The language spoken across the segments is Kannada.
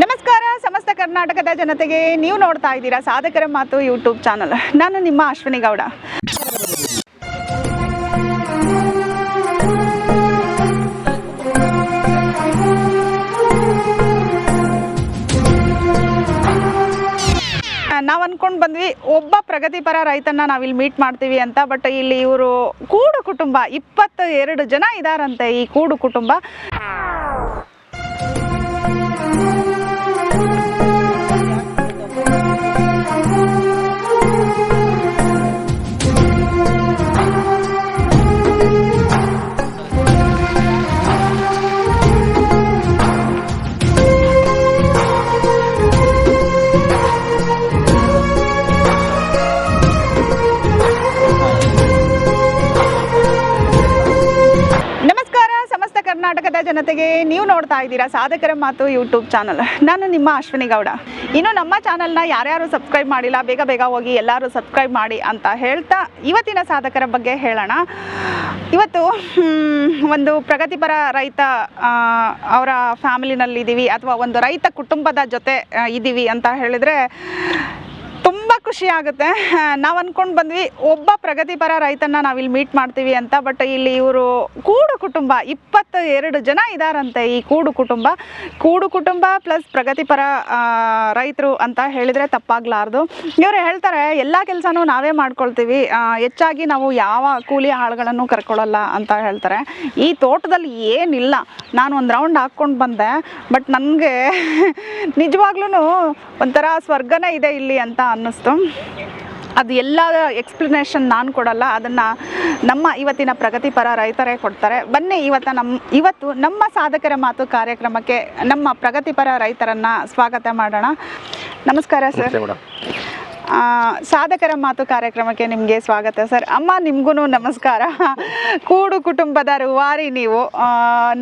ನಮಸ್ಕಾರ, ಸಮಸ್ತ ಕರ್ನಾಟಕದ ಜನತೆಗೆ ನೀವು ನೋಡ್ತಾ ಇದ್ದೀರಾ ಸಾಧಕರ ಮಾತು ಯೂಟ್ಯೂಬ್ ಚಾನಲ್. ನಾನು ನಿಮ್ಮ ಅಶ್ವಿನಿ ಗೌಡ. ನಾವು ಅನ್ಕೊಂಡು ಬಂದ್ವಿ, ಒಬ್ಬ ಪ್ರಗತಿಪರ ರೈತನ ನಾವಿಲ್ಲಿ ಮೀಟ್ ಮಾಡ್ತೀವಿ ಅಂತ ಬಟ್ ಇಲ್ಲಿ ಇವರು ಕೂಡು ಕುಟುಂಬ ಇಪ್ಪತ್ತ ಎರಡು ಜನ ಇದಾರಂತೆ ಈ ಕೂಡು ಕುಟುಂಬ. ಜನತೆಗೆ ನೀವು ನೋಡ್ತಾ ಇದ್ದೀರಾ ಸಾಧಕರ ಮಾತು ಯೂಟ್ಯೂಬ್ ಚಾನಲ್ ನಾನು ನಿಮ್ಮ ಅಶ್ವಿನಿ ಗೌಡ. ಇನ್ನು ನಮ್ಮ ಚಾನಲ್ನ ಯಾರ್ಯಾರು ಸಬ್ಸ್ಕ್ರೈಬ್ ಮಾಡಿಲ್ಲ, ಬೇಗ ಬೇಗ ಹೋಗಿ ಎಲ್ಲರೂ ಸಬ್ಸ್ಕ್ರೈಬ್ ಮಾಡಿ ಅಂತ ಹೇಳ್ತಾ ಇವತ್ತಿನ ಸಾಧಕರ ಬಗ್ಗೆ ಹೇಳೋಣ. ಇವತ್ತು ಒಂದು ಪ್ರಗತಿಪರ ರೈತ ಅವರ ಫ್ಯಾಮಿಲಿನಲ್ಲಿದ್ದೀವಿ ಅಥವಾ ಒಂದು ರೈತ ಕುಟುಂಬದ ಜೊತೆ ಇದ್ದೀವಿ ಅಂತ ಹೇಳಿದರೆ ತುಂಬ ಖುಷಿ ಆಗುತ್ತೆ. ನಾವು ಅಂದ್ಕೊಂಡು ಬಂದ್ವಿ, ಒಬ್ಬ ಪ್ರಗತಿಪರ ರೈತನ ನಾವಿಲ್ಲಿ ಮೀಟ್ ಮಾಡ್ತೀವಿ ಅಂತ ಬಟ್ ಇಲ್ಲಿ ಇವರು ಕೂಡು ಕುಟುಂಬ ಇಪ್ಪತ್ತ ಎರಡು ಜನ ಇದಾರಂತೆ ಈ ಕೂಡು ಕುಟುಂಬ. ಕೂಡು ಕುಟುಂಬ ಪ್ಲಸ್ ಪ್ರಗತಿಪರ ರೈತರು ಅಂತ ಹೇಳಿದರೆ ತಪ್ಪಾಗ್ಲಾರ್ದು. ಇವರು ಹೇಳ್ತಾರೆ, ಎಲ್ಲ ಕೆಲಸನೂ ನಾವೇ ಮಾಡ್ಕೊಳ್ತೀವಿ ಹೆಚ್ಚಾಗಿ ನಾವು ಯಾವ ಕೂಲಿ ಆಳುಗಳನ್ನು ಕರ್ಕೊಳ್ಳಲ್ಲ ಅಂತ ಹೇಳ್ತಾರೆ. ಈ ತೋಟದಲ್ಲಿ ಏನಿಲ್ಲ, ನಾನು ಒಂದು ರೌಂಡ್ ಹಾಕ್ಕೊಂಡು ಬಂದೆ ಬಟ್ ನನಗೆ ನಿಜವಾಗ್ಲೂ ಒಂಥರ ಸ್ವರ್ಗನೇ ಇದೆ ಇಲ್ಲಿ ಅಂತ ಅನ್ನಿಸ್ತು. ಅದು ಎಲ್ಲ ಎಕ್ಸ್ಪ್ಲನೇಷನ್ ನಾನು ಕೊಡಲ್ಲ, ಅದನ್ನು ನಮ್ಮ ಇವತ್ತಿನ ಪ್ರಗತಿಪರ ರೈತರೇ ಕೊಡ್ತಾರೆ. ಬನ್ನಿ ಇವತ್ತು ನಮ್ಮ ಇವತ್ತು ನಮ್ಮ ಸಾಧಕರ ಮಾತು ಕಾರ್ಯಕ್ರಮಕ್ಕೆ ನಮ್ಮ ಪ್ರಗತಿಪರ ರೈತರನ್ನು ಸ್ವಾಗತ ಮಾಡೋಣ. ನಮಸ್ಕಾರ ಸರ್. ಸಾಧಕರ ಮಾತು ಕಾರ್ಯಕ್ರಮಕ್ಕೆ ನಿಮಗೆ ಸ್ವಾಗತ ಸರ್. ಅಮ್ಮ ನಿಮಗೂ ನಮಸ್ಕಾರ. ಕೂಡು ಕುಟುಂಬದ ರೂವಾರಿ ನೀವು.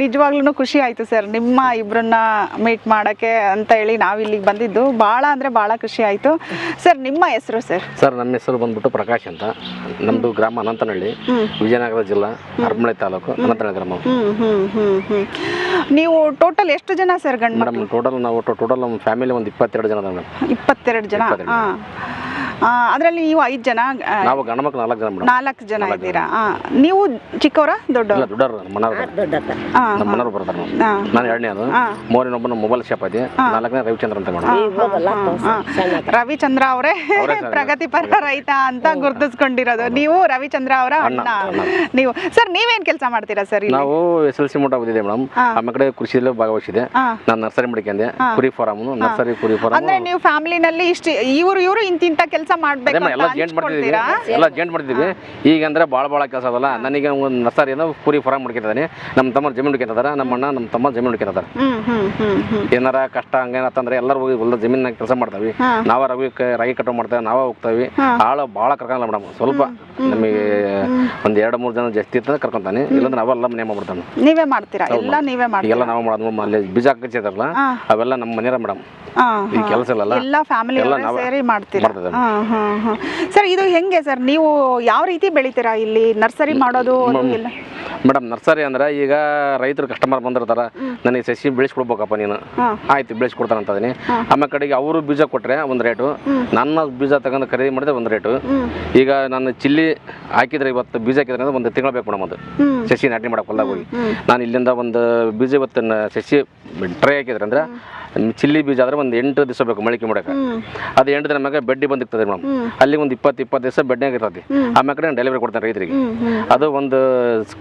ನಿಜವಾಗ್ಲೂ ಖುಷಿ ಆಯಿತು ಸರ್. ನಿಮ್ಮ ಇಬ್ಬರನ್ನ ಮೀಟ್ ಮಾಡೋಕ್ಕೆ ಅಂತ ಹೇಳಿ ನಾವು ಇಲ್ಲಿಗೆ ಬಂದಿದ್ದು. ಭಾಳ ಅಂದರೆ ಭಾಳ ಖುಷಿ ಆಯಿತು. ಸರ್ ನಿಮ್ಮ ಹೆಸರು ಸರ್? ಸರ್ ನಮ್ಮ ಹೆಸರು ಬಂದ್ಬಿಟ್ಟು ಪ್ರಕಾಶ್ ಅಂತ. ನಮ್ಮದು ಗ್ರಾಮ ಅನಂತನಹಳ್ಳಿ ವಿಜಯನಗರ ಜಿಲ್ಲಾ ಹರಪನಹಳ್ಳಿ ತಾಲೂಕು ಅನಂತನಹಳ್ಳಿ ಗ್ರಾಮ. ನೀವು ಟೋಟಲ್ ಎಷ್ಟು ಜನ ಸರ್ ಗಂಡು ಮೇಡಮ್ ಟೋಟಲ್ ನಾವು ಟೋಟಲ್ ನಮ್ಮ ಫ್ಯಾಮಿಲಿ ಒಂದು ಇಪ್ಪತ್ತೆರಡು ಜನ ಮೇಡಮ್. ಇಪ್ಪತ್ತೆರಡು ಜನ? ಅದರಲ್ಲಿ ನೀವು ಐದು ಜನ ನಾವು ಗಂಡ ಮಕ್ಳು ನಾಲ್ಕು ಜನ ಮೇಡಮ್. ನಾಲ್ಕು ಜನ ಇದ್ದೀರಾ? ನೀವು ಚಿಕ್ಕವರ ದೊಡ್ಡವರ? ಇಲ್ಲ ದೊಡ್ಡವ್ರು ನಮ್ಮ ಮನೆಯವ್ರು ಹಾಂ ನಮ್ಮ ಮನೆಯವ್ರು ಬರ್ತಾರೆ ನಾನು ಎರಡನೇದು ಮೊಬೈಲ್ ಶಾಪ್ ಐತಿ ನಾಲ್ಕನೇ ರವಿಚಂದ್ರ ಅಂತ ಮೇಡಮ್. ರವಿಚಂದ್ರ ಅವರೇ ಅವರೇ ಸರ್. ಪ್ರಗತಿಪರ ರೈತ ಅಂತ ಗುರ್ತಿಸ್ಕೊಂಡಿರೋದು. ನೀವು ರವಿಚಂದ್ರ ಅವರ ಅಣ್ಣ ನೀವು ಸರ್ ನೀವೇನ್ ಕೆಲಸ ಮಾಡ್ತೀರಾ ಸರ್ ಇಲ್ಲಿ? ನಾವು ಎಸ್ ಎಲ್ ಸಿ ಮೂಟ ಓದಿದೆ ಮೇಡಮ್ ಆಮೇಲೆ ಕಡೆ ಕೃಷಿಯಲ್ಲೂ ಭಾಗವಹಿಸಿದೆ. ಹಾ. ನಾನು ನರ್ಸರಿ ಮಡಿಕೊಂಡೆ. ಕುರಿ ಫಾರಮ್ ನರ್ಸರಿ ಕುರಿ ಫಾರಮ್ ಅಂದ್ರೆ ನೀವು ಫ್ಯಾಮಿಲಿನಲ್ಲಿ ಇಷ್ಟು ಇವರು ಇವರು ಇಂತಿಂತ ಕೆಲಸ ಅದೇ ಮಾಡ್ಬೇಕು ಎಲ್ಲ ಜೇಂಟ್ ಮಾಡ್ತಿದ್ದೀವಿ. ಎಲ್ಲ ಜೇಂಟ್ ಮಾಡ್ತಿದ್ವಿ ಈಗ ಅಂದ್ರೆ ಭಾಳ ಭಾಳ ಕೆಲಸ ಅದಲ್ಲ. ನನಗೆ ಒಂದು ನರ್ಸರಿ ಏನೋ ಪೂರಿ ಫಾರಂ ಮಾಡ್ಕೊಂಡಿದ್ದಾನೆ. ನಮ್ಮ ತಮ್ಮ ಜಮೀನು ಹುಡುಕಿದಾರ ನಮ್ಮ ಅಣ್ಣ ನಮ್ಮ ತಮ್ಮ ಜಮೀನು ಹುಡುಕಿದಾರ ಏನಾರ ಕಷ್ಟ ಹಂಗೇನತ್ತಂದ್ರೆ ಎಲ್ಲರೂ ಹೋಗಿ ಹೊಲ ಜಮೀನಾಗ ಕೆಲಸ ಮಾಡ್ತಾವಿ. ನಾವ ರವಿ ರಾಗಿ ಕಟಾವ್ ಮಾಡ್ತೇವೆ ನಾವ ಹೋಗ್ತಾವಿ. ಆಳ ಭಾಳ ಕರ್ಕಲ್ಲ ಮೇಡಮ್. ಸ್ವಲ್ಪ ನಮಗೆ ಒಂದ್ ಎರಡು ಮೂರು ಜನ ಜಾಸ್ತಿ ಇತ್ತಂದ್ರೆ ಕರ್ಕೊಂತಾನೆ. ಇಲ್ಲಾಂದ್ರೆ ನಾವೆಲ್ಲ ಮನೆ ಮಾಡ್ಬಿಡ್ತಾನೆ ನೀವೇ. ಮಾಡ್ತೀರಾ? ಎಲ್ಲ ನೀವೇ ಮಾಡ್ತೀರಾ? ಎಲ್ಲ ನಾವು ಮಾಡೋದು ಅಲ್ಲಿ ಬೀಜ ಹಾಕಿಸಿದಾರಲ್ಲ. ಅವೆಲ್ಲ ನಮ್ಮ ಮನೆಯರ ಮೇಡಮ್. ಈ. ಕೆಲಸ ಎಲ್ಲ ಫ್ಯಾಮಿಲಿ ಎಲ್ಲ ಸೇರಿ ಮಾಡ್ತೀರಾ. ಸರ್ ಇದು ಹೆಂಗೆ ಸರ್? ನೀವು ಯಾವ ರೀತಿ ಬೆಳಿತೀರಾ ಇಲ್ಲಿ? ನರ್ಸರಿ ಮಾಡೋದು ಇಲ್ಲ? ಮೇಡಮ್ ನರ್ಸರಿ ಅಂದ್ರೆ ಈಗ ರೈತರು ಕಸ್ಟಮರ್ ಬಂದಿರ್ತಾರ ನನಗೆ ಸಸಿ ಬೆಳೆಸ್ಕೊಡ್ಬೇಕಪ್ಪ ನೀನು. ಆಯ್ತು ಬೆಳೆಸ್ಕೊಡ್ತಾನೆ ಅಂತ ಅದೀನಿ. ಆಮೇಲೆ ಕಡೆಗೆ ಅವರು ಬೀಜ ಕೊಟ್ಟರೆ ಒಂದು ರೇಟು ನನ್ನ ಬೀಜ ತಗೊಂಡು ಖರೀದಿ ಮಾಡಿದ್ರೆ ಒಂದು ರೇಟು. ಈಗ ನಾನು ಚಿಲ್ಲಿ ಹಾಕಿದ್ರೆ ಇವತ್ತು ಬೀಜ ಹಾಕಿದ್ರೆ ಅಂದ್ರೆ ಒಂದು ತಿಂಗಳು ಬೇಕು ಮೇಡಮ್ ಅದು. ಸಸಿ ನಾಟಿ ಮಾಡಕ್ಕೆ ಹೊಲ್ದಾಗ ಹೋಗಿ. ನಾನು ಇಲ್ಲಿಂದ ಒಂದು ಬೀಜ ಇವತ್ತು ಸಸಿ ಟ್ರೈ ಹಾಕಿದ್ರೆ ಅಂದ್ರೆ ಚಿಲ್ಲಿ ಬೀಜ ಆದ್ರೆ ಒಂದು ಎಂಟು ದಿವಸ ಬೇಕು ಮೊಳಕೆ ಮಾಡಕ್ಕೆ ಅದು ಎಂಟು ದಿನ ಮ್ಯಾಗ ಬೆಡ್ಡಿ ಬಂದಿರ್ತದೆ ಮೇಡಮ್. ಅಲ್ಲಿ ಒಂದು ಇಪ್ಪತ್ತು ಇಪ್ಪತ್ತು ದಿವಸ ಬೆಡ್ಡಿ ಇರ್ತದೆ ಆಮೇಲೆ ಕಡೆ ಡೆಲಿವರಿ ಕೊಡ್ತಾರೆ ರೈತರಿಗೆ. ಅದು ಒಂದು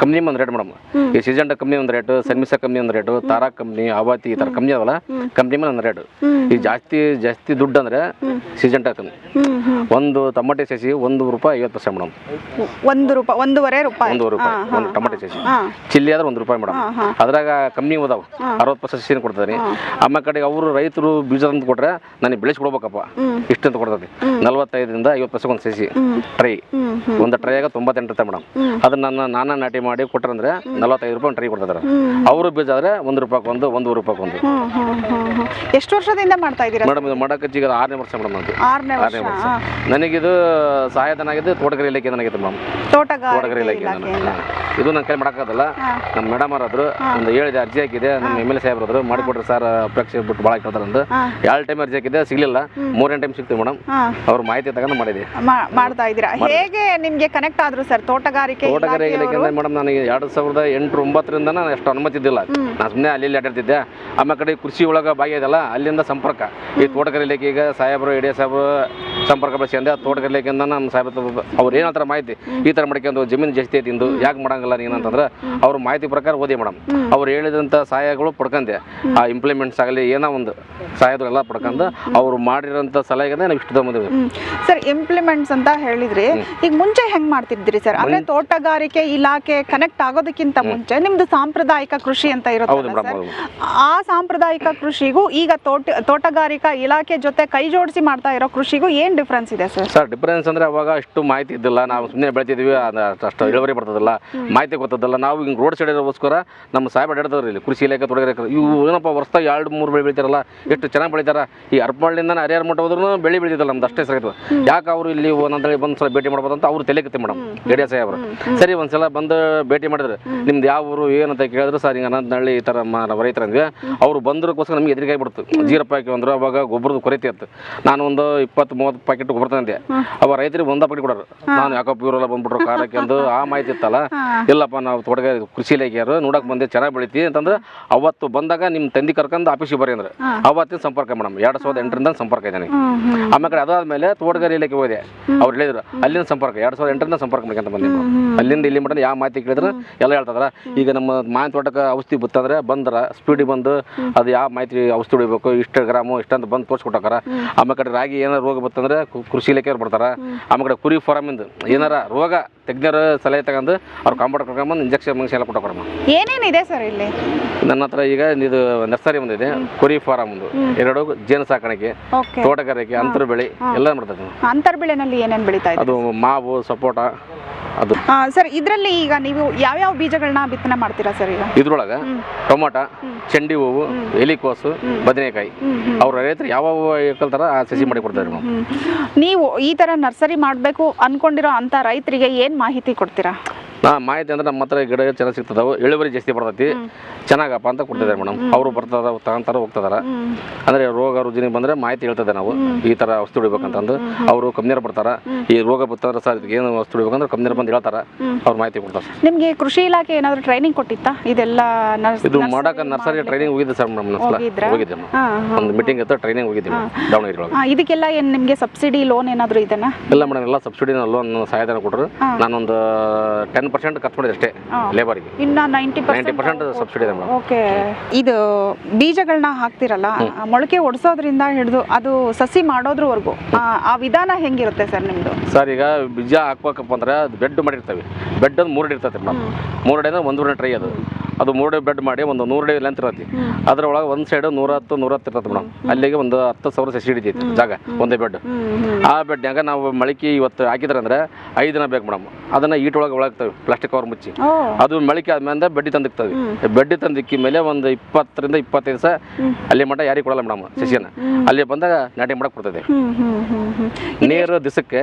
ಕಂಪ್ನಿ ಒಂದು ರೇಟ್ ಮೇಡಮ್. ಈ ಸಿಜೆಂಡ ಕಮ್ಮಿ ಒಂದ್ ರೇಟ್ ಸನ್ಮಿಸ ಕಮ್ಮಿ ಒಂದ್ ರೇಟ್ ತಾರಾ ಕಂಪ್ನಿ ಆವಾತಿ ಈ ತರ ಕಮ್ಮಿ ಅದಲ್ಲ ಕಂಪ್ನಿ ಮೇಲೆ ಒಂದ್ ರೇಟ್ ಈ ಜಾಸ್ತಿ ಜಾಸ್ತಿ ದುಡ್ಡು ಅಂದ್ರೆ ಸಿಜೆಂಟ ಕಂಪ್ನಿ ಹ್ಮ್ ಒಂದು ಟಮಾಟೆ ಸಸಿ ಒಂದು ರೂಪಾಯಿ ಐವತ್ತು ಪೈಸೆ ಮೇಡಮ್. ಒಂದು ರೂಪಾಯಿ ಒಂದೂವರೆ ರೂಪಾಯಿ. ಒಂದೂವರೆ ರೂಪಾಯಿ ಒಂದು ಟಮಾಟೆ ಸಸಿ. ಚಿಲ್ಲಿ ಆದ್ರೆ ಒಂದು ರೂಪಾಯಿ ಮೇಡಮ್. ಅದ್ರಾಗ ಕಂಪ್ನಿ ಹೋದಾವ. ಅರವತ್ತು ಪರ್ಸೆಂಟ್ ಸಸಿನ ಕೊಡ್ತಾರೆ. ಅಮ್ಮ ಕಡೆಗೆ ಅವರು ರೈತರು ಬೀಜ ಅಂತ ಕೊಟ್ರೆ ನನಗೆ ಬೆಳೆಸ್ಕೊಡ್ಬೇಕಪ್ಪ ಇಷ್ಟು ಅಂತ ಕೊಡ್ತದೆ. ನಲ್ವತ್ತೈದರಿಂದ ಐವತ್ತು ಪರ್ಸೆಂಟ್ ಒಂದು ಸಸಿ. ಟ್ರೈ ಒಂದು ಟ್ರೈ ಆಗ ತೊಂಬತ್ತೆಂಟು ಮೇಡಮ್. ಅದನ್ನ ನನ್ನ ನಾನಾ ನಾಟಿ ಮಾಡಿ ಕೊಟ್ರಂದ್ರೆ ನಲವತ್ತೈದು ರೂಪಾಯಿ ಟ್ರೈ ಕೊಡ್ತಾರೆ ಅವರು ಬೀಜ ಆದ್ರೆ ಒಂದು ರೂಪಾಯಿ ಒಂದು. ಒಂದೂರು ರೂಪಾಯಿ ಒಂದು ಎಷ್ಟು ವರ್ಷದಿಂದ ಮಾಡ್ತಾ ಇದ್ದೀರಾ ಮೇಡಮ್ ಇದು ಮಾಡಕ್ಕೆ ಈಗ ಆರನೇ ವರ್ಷ ಮೇಡಮ್ ಅದು ಆರನೇ ವರ್ಷ ನನಗಿದು ಸಹಾಯಧನ ಆಗಿದೆ ತೋಟಗಾರಿ ಇಲಾಖೆ ನನಗಿದೆ ಮೇಡಮ್. ತೋಟಗಾರಿ ಇಲಾಖೆ ಇದು ನನ್ನ ಕೈ ಮಾಡೋಕ್ಕಾಗಲ್ಲ. ನಮ್ಮ ಮೇಡಮ್ ಅವರಾದ್ರು ಒಂದು ಹೇಳಿದೆ ಅರ್ಜಿ ಹಾಕಿದೆ. ನಮ್ಮ ಎಂ ಎಲ್ ಸಾಹೇಬ್ರದ್ರು ಮಾಡಿಕೊಡ್ರಿ ಸರ್ ಅಪೇಕ್ಷೆ ಬಿಟ್ಟು ಭಾಳ ಕೇಳ್ತಾರೆ ಅಂದು. ಎರಡು ಟೈಮ್ ಅರ್ಜಿ ಹಾಕಿದೆ ಸಿಗಲಿಲ್ಲ. ಮೂರನೇ ಟೈಮ್ ಸಿಗ್ತೀವಿ ಮೇಡಮ್. ಅವ್ರ ಮಾಹಿತಿ ತಗೊಂಡು ಮಾಡಿದೆ. ಮಾಡ್ತಾ ಇದ್ದೀರಾ. ಹೇಗೆ ನಿಮಗೆ ಕನೆಕ್ಟ್ ಆದ್ರು ಸರ್? ತೋಟಗಾರಿಕೆ ತೋಟಗಾರಿಕೆ ಇಲಾಖೆ ಮೇಡಮ್ ನನಗೆ ಎರಡು ಸಾವಿರದ ಎಂಟು ಒಂಬತ್ತರಿಂದ ನಾನು ಅಷ್ಟು ಅನುಮತಿ ಇದ್ದಿಲ್ಲ. ನಾನು ಸುಮ್ಮನೆ ಅಲ್ಲಿ ಅಡ್ಡಾಡ್ತಿದ್ದೆ ಆಮೇಲೆ ಕಡೆ ಕೃಷಿ ಒಳಗೆ ಅದಲ್ಲ ಅಲ್ಲಿಂದ ಸಂಪರ್ಕ. ಈ ತೋಟಗಾರಿಕೆ ಈಗ ಸಾಹೇಬರು ಇಡೇ ಸಾಹೇಬರು ಸಂಪರ್ಕ ಬೆಳೆಸ್ಕೊಂಡೆ ತೋಟಗಾರಿಕೆ ಇಲಾಖೆಯಿಂದ ನಮ್ಮ ಸಾಹೇಬ್ ಅವ್ರು ಏನು ಮಾಹಿತಿ. ಈ ಥರ ಮಾಡ್ಕೊಂಡು ಜಮೀನು ಜಾಸ್ತಿ ಐತಿ ಇಂದು ಯಾಕೆ ಮಾಡಂಗಿಲ್ಲ ನೀನು ಅಂತಂದ್ರೆ ಅವ್ರ ಮಾಹಿತಿ ಪ್ರಕಾರ ಓದಿ ಮೇಡಮ್ ಅವ್ರು ಹೇಳಿದಂಥ ಸಹಾಯಗಳು ಪಡ್ಕಂದೆ. ಆ ಇಂಪ್ಲಿಮೆಂಟ್ಸ್ ಆಗಲಿ ಏನೋ ಒಂದು ಸಹಾಯದೆಲ್ಲ ಪಡ್ಕೊಂಡು ಅವ್ರು ಮಾಡಿರೋಂಥ ಸಲಹೆಗೆ ನಾವು ಇಷ್ಟು ತಗೊಂಡಿದ್ದೀವಿ ಸರ್ ಇಂಪ್ಲಿಮೆಂಟ್ಸ್ ಅಂತ ಹೇಳಿದ್ರಿ ಈಗ ಮುಂಚೆ ಹೆಂಗ್ ಮಾಡ್ತಿದ್ರಿ ಸರ್? ಅಂದ್ರೆ ತೋಟಗಾರಿಕೆ ಇಲಾಖೆ ಕನೆಕ್ಟ್ ಆಗೋದಕ್ಕಿಂತ ಮುಂಚೆ ನಿಮ್ದು ಸಾಂಪ್ರದಾಯಿಕ ಕೃಷಿ ಅಂತ ಇರುತ್ತೆ ಆ ಸಾಂಪ್ರದಾಯಿಕ ಕೃಷಿಗೂ ಈಗ ತೋಟ ತೋಟಗಾರಿಕಾ ಇಲಾಖೆ ಜೊತೆ ಕೈ ಜೋಡಿಸಿ ಮಾಡ್ತಾ ಇರೋ ಕೃಷಿಗೂ ಏನ್ ಡಿಫ್ರೆನ್ಸ್ ಇದೆ ಸರ್ ಸರ್ ಡಿಫರೆನ್ಸ್ ಅಂದ್ರೆ ಅವಾಗ ಅಷ್ಟು ಮಾಹಿತಿ ಇದ್ದಿಲ್ಲ. ನಾವು ಸುಮ್ಮನೆ ಬೆಳಿತಿದ್ವಿ ಅದು ಅಷ್ಟು- ಇಳುವರಿ ಬರ್ತದಲ್ಲ ಮಾಹಿತಿ ಗೊತ್ತದಲ್ಲ. ನಾವು ಹಿಂಗೆ ರೋಡ್ ಸೈಡ್ ಇರೋಸ್ಕರ ನಮ್ಮ ಸಾಹೇಬ್ ಅಡ್ಡಾಡ್ತಾರೆ ಇಲ್ಲಿ ಕೃಷಿ ಇಲಾಖೆ ತೊಡಗಿರ ಇವು ಏನಪ್ಪ ವರ್ಷದಾಗ ಎರಡು ಮೂರು ಬೆಳೆ ಬೆಳಿತಾರಲ್ಲ ಎಷ್ಟು ಚೆನ್ನಾಗಿ ಬೆಳಿತಾರ? ಈ ಅರ್ಪಳ್ಳಿಂದ ಹರಿಹರ ಮಠ ಹೋದ್ರೂ ಬೆಳೆ ಬೆಳಿತಿದ್ದಲ್ಲ ನಮ್ದು ಅಷ್ಟೇ ಸರಿ ಯಾಕೆ ಅವರು ಇಲ್ಲಿ ಒಂದೊಂದ್ಸಲ ಬಂದು ಸಲ ಭೇಟಿ ಮಾಡ್ಬೋದು ಅಂತ ಅವ್ರು ತಲೆಕತ್ತಿ ಮೇಡಮ್ ಎಡಿಯ ಸಾಹೇಬ್ರು. ಸರಿ ಒಂದ್ಸಲ ಬಂದು ಭೇಟಿ ಮಾಡಿದ್ರು. ನಿಮ್ದು ಯಾವ ಊರು ಏನಂತ ಕೇಳಿದ್ರು ಸರ್ ಹಿಂಗೆ ಅನಂತನಹಳ್ಳಿ ಈ ಥರ ನಾವು ಅಂದ್ವಿ. ಅವ್ರು ಬಂದ್ರಕ್ಕೋಸ್ಕರ ನಮಗೆ ಎದುರಿಗೆ ಆಗ್ಬಿಡ್ತು. ಜೀರಪ್ಪ ಹಾಕಿ ಅಂದ್ರೆ ಅವಾಗ ಗೊಬ್ಬರದ ಕೊರತೆ ಇತ್ತು. ನಾನು ಒಂದು ಇಪ್ಪತ್ತು ಮೂವತ್ತು ಪ್ಯಾಕೆಟ್ ಗೊಬ್ಬರ ಅವ ರೈತರಿಗೆ ಒಂದ ಪ್ಯಾಕೆಟ್ ಕೊಡೋರು. ನಾನು ಯಾಕಪ್ಪ ಇವರೆಲ್ಲ ಬಂದ್ಬಿಟ್ರು ಕಾರಕ್ಕೆ ಅಂದು ಆ ಮಾಹಿತಿ ಇತ್ತಲ್ಲ? ಇಲ್ಲಪ್ಪ ನಾವು ತೋಟಗಾರಿಕೆ ಕೃಷಿ ಇಲಾಖೆಯವರು ನೋಡಕ್ ಬಂದೆ ಚೆನ್ನಾಗಿ ಬೆಳಿತಿ ಅಂತಂದ್ರೆ ಅವತ್ತು ಬಂದಾಗ ನಿಮ್ಮ ತಂದೆ ಕರ್ಕೊಂಡು ಆಫೀಸಿಗೆ ಬರೀ ಅಂದ್ರೆ. ಅವತ್ತಿನ ಸಂಪರ್ಕ ಮೇಡಮ್ ಎರಡ್ ಸಾವಿರದ ಎಂಟರಿಂದ ಸಂಪರ್ಕ ಇದೆ ನನಗೆ ಆಮೇಲೆ ಕಡೆ ಅದಾದ್ಮೇಲೆ ತೋಟಗಾರಿ ಇಲಾಖೆ ಹೋದೆ. ಅವ್ರು ಹೇಳಿದ್ರು ಅಲ್ಲಿಂದ ಸಂಪರ್ಕ ಎರಡ್ ಸಾವಿರದ ಎಂಟರಿಂದ ಸಂಪರ್ಕ ಮಾಡ್ಕೊಂತ ಬಂದೆ ಅಲ್ಲಿಂದ ಇಲ್ಲಿ ಮಟ್ಟ ಯಾವ ಮಾಹಿತಿ ಕೇಳಿದ್ರೆ ಎಲ್ಲ ಹೇಳ್ತದ್ರ ಈಗ ನಮ್ಮ ಮಾವಿನ ತೋಟಕ್ಕೆ ಔಷಧಿ ಬತ್ತಂದ್ರೆ ಬಂದ್ರ ಸ್ಪೀಡಿಗೆ ಬಂದು ಅದು ಯಾವ ಮಾಹಿತಿ ಔಷಧಿ ಹೊಡಿಬೇಕು ಇಷ್ಟು ಗ್ರಾಮು ಇಷ್ಟಂತ ಬಂದು ತೋರಿಸ್ಕೊಟ್ಟಾರ ಆಮೇಲೆ ಕಡೆ ರಾಗಿ ಏನಾರ ರೋಗ ಬತ್ತಂದ್ರೆ ಕೃಷಿ ಇಲಾಖೆಯವ್ರು ಬರ್ತಾರೆ. ಆಮೇಲೆ ಕುರಿ ಫಾರಮಿಂದ ಏನಾರ ರೋಗ ತಜ್ಞರ ಸಲಹೆ ತಗೊಂಡು ಅವ್ರು ಕಾಂಪೌಂಡ್ ಕರ್ಕೊಂಬಂದು ಇಂಜೆಕ್ಷನ್ ಮಂಗ್ಸ್ ಎಲ್ಲ ಕೊಡಮ್ಮ ಏನೇನಿದೆ ಸರ್ ಇಲ್ಲಿ? ನನ್ನ ಹತ್ರ ಈಗ ಇದು ನರ್ಸರಿ ಒಂದಿದೆ ಕುರಿ ಫಾರಮ್ ಒಂದು. ಎರಡು ಜೇನು ಸಾಕಾಣಿಕೆ ತೋಟಗಾರಿಕೆ ಅಂತರ್ ಬೆಳೆ ಎಲ್ಲ ಮಾಡ್ತಾರೆ ಅಂತರ್ ಬೆಳೆನಲ್ಲಿ ಏನೇನು ಬೆಳೀತಾ ಇದೆ? ಅದು ಮಾವು ಸಪೋಟ ಅದು. ಸರ್ ಇದರಲ್ಲಿ ಈಗ ನೀವು ಯಾವ್ಯಾವ ಬೀಜಗಳನ್ನ ಬಿತ್ತನೆ ಮಾಡ್ತೀರಾ ಸರ್ ಈಗ? ಇದ್ರೊಳಗೆ ಟೊಮೊಟ ಚೆಂಡಿ ಹೂವು ಎಲಿಕೋಸು ಬದನೆಕಾಯಿ. ಅವ್ರ ರೈತರು ಯಾವ ಕಲ್ತಾರ ಆ ಸಸಿ ಮಾಡಿ ಕೊಡ್ತಾರೆ ನಾವು ನೀವು ಈ ತರ ನರ್ಸರಿ ಮಾಡಬೇಕು ಅನ್ಕೊಂಡಿರೋ ಅಂತ ರೈತರಿಗೆ ಏನ್ ಮಾಹಿತಿ ಕೊಡ್ತೀರಾ? ನಾ ಮಾಹಿತಿ ಅಂದ್ರೆ ನಮ್ಮ ಹತ್ರ ಗಿಡ ಚೆನ್ನಾಗಿ ಸಿಗ್ತದವು ಇಳುವರಿ ಜಾಸ್ತಿ ಬರ್ತೈತಿ. ಚೆನ್ನಾಗಪ್ಪ ಅಂತ ಕೊಡ್ತಿದ್ದಾರೆ ಮೇಡಮ್. ಅವರು ಬರ್ತದ ತಗೊಂತಾರ ಹೋಗ್ತದಾರ. ಅಂದ್ರೆ ರೋಗ ರುಜಿನ ಬಂದ್ರೆ ಮಾಹಿತಿ ಹೇಳ್ತದೆ ನಾವು. ಈ ತರ ವಸ್ತು ಹೊಡಿಬೇಕಂತಂದು ಅವರು ಕಂಪ್ನಿಯರ್ ಬರ್ತಾರ. ಈ ರೋಗ ಬರ್ತಾರ ಸರ್ ಏನು ವಸ್ತು ಹೊಡಿಬೇಕಂದ್ರೆ ಕಂಪ್ನಿಯರ್ ಬಂದು ಹೇಳ್ತಾರ. ಅವ್ರ ಮಾಹಿತಿ ಕೊಡ್ತಾರೆ ನಿಮ್ಗೆ ಕೃಷಿ ಇಲಾಖೆ ಏನಾದ್ರು ಟ್ರೈನಿಂಗ್ ಕೊಟ್ಟಿತ್ತ? ಇದೆಲ್ಲ ಇದು ಮಾಡಕ ನರ್ಸರಿ ಟ್ರೈನಿಂಗ್ ಹೋಗಿದ್ದೆ ಸರ್ ಮೇಡಮ್? ಹೋಗಿದ್ದೆ ಹಾ, ಹಾ. ಒಂದು ಮೀಟಿಂಗ್ ಇತ್ತು ಟ್ರೈನಿಂಗ್ ಹೋಗಿದ್ದೀವಿ ದಾವಣಗೆರೆ ಒಳಗೆ. ಇದಕ್ಕೆಲ್ಲ ಏನು ನಿಮ್ಗೆ ಸಬ್ಸಿಡಿ ಲೋನ್ ಏನಾದ್ರು ಇದೆನಾ? ಇಲ್ಲ ಮೇಡಮ್ ಎಲ್ಲ ಸಬ್ಸಿಡಿ ಲೋನ್ ಸಹಾಯಧನ ಕೊಟ್ಟರು ನಾನೊಂದು ಟೆನ್ ಪರ್ಸೆಂಟ್ ಖರ್ಚು ಮಾಡಿದೆ ಅಷ್ಟೇ ಲೇಬರಿಗೆ ಇನ್ನ ನೈಂಟಿ ನೈಂಟಿ ಪರ್ಸೆಂಟ್ ಸಬ್ಸಿಡಿ ಇದೆ ಮೇಡಮ್. ಓಕೆ. ಇದು ಬೀಜಗಳನ್ನ ಹಾಕ್ತಿರಲ್ಲ ಮೊಳಕೆ ಒಡಿಸೋದ್ರಿಂದ ಹಿಡಿದು ಅದು ಸಸಿ ಮಾಡೋದ್ರವರೆಗೂ ಆ, ವಿಧಾನ ಹೆಂಗಿರುತ್ತೆ ಸರ್ ನಿಮ್ದು? ಸರ್ ಈಗ ಬೀಜ ಹಾಕ್ಬೇಕಪ್ಪ ಅಂದ್ರೆ ಬೆಡ್ ಮಾಡಿರ್ತವೆ. ಬೆಡ್ ಒಂದು ಮೂರು ಇರ್ತೈತೆ ಮೇಡಮ್. ಮೂರು ಅಡಿ ಅಂದ್ರೆ ಒಂದೂವರೆ ಟ್ರೈ ಅದು. ಅದು ಮೂರು ಅಡಿ ಬೆಡ್ ಮಾಡಿ ಒಂದು ನೂರು ಡೇ ಲೆಂತ್ ಇರತ್ತೆ ಅದ್ರೊಳಗೆ ಒಂದು ಸೈಡ್ ನೂರ ಹತ್ತು ನೂರ ಹತ್ತು ಇರ್ತದೆ ಮೇಡಮ್ ಅಲ್ಲಿಗೆ ಒಂದು ಹತ್ತು ಸಾವಿರ ಸಸಿ ಹಿಡಿತೈತಿ ಜಾಗ ಒಂದೇ ಬೆಡ್ ಆ ಬೆಡ್ನ್ಯಾಗ ನಾವು ಮಳಕಿ ಇವತ್ತು ಹಾಕಿದ್ರೆ ಅಂದ್ರೆ ಐದು ದಿನ ಬೇಕು ಮೇಡಮ್. ಅದನ್ನ ಒಳಗೆ ಒಳಗ್ತವೆ ಪ್ಲಾಸ್ಟಿಕ್ ಕವರ್ ಮುಚ್ಚಿ. ಅದು ಮಳಿಕೆ ಆದ್ಮೇಲೆ ಬೆಡ್ಡಿ ತಂದಿಕ್ತದೆ ಬೆಡ್ಡಿ ತಂದಿಕ್ಕಿ ಮೇಲೆ ಒಂದು ಇಪ್ಪತ್ತರಿಂದ ಇಪ್ಪತ್ತೈದು ದಿವಸ ಅಲ್ಲಿ ಮಠ ಯಾರಿಗೆ ಕೊಡಲ್ಲ ಮೇಡಮ್ ಸಸಿಯನ್ನ ಅಲ್ಲಿ ಬಂದಾಗ ನಾಟಿ ಮಾಡಕ್ ಬರ್ತದೆ. ನೀರು ದಿಸಕ್ಕೆ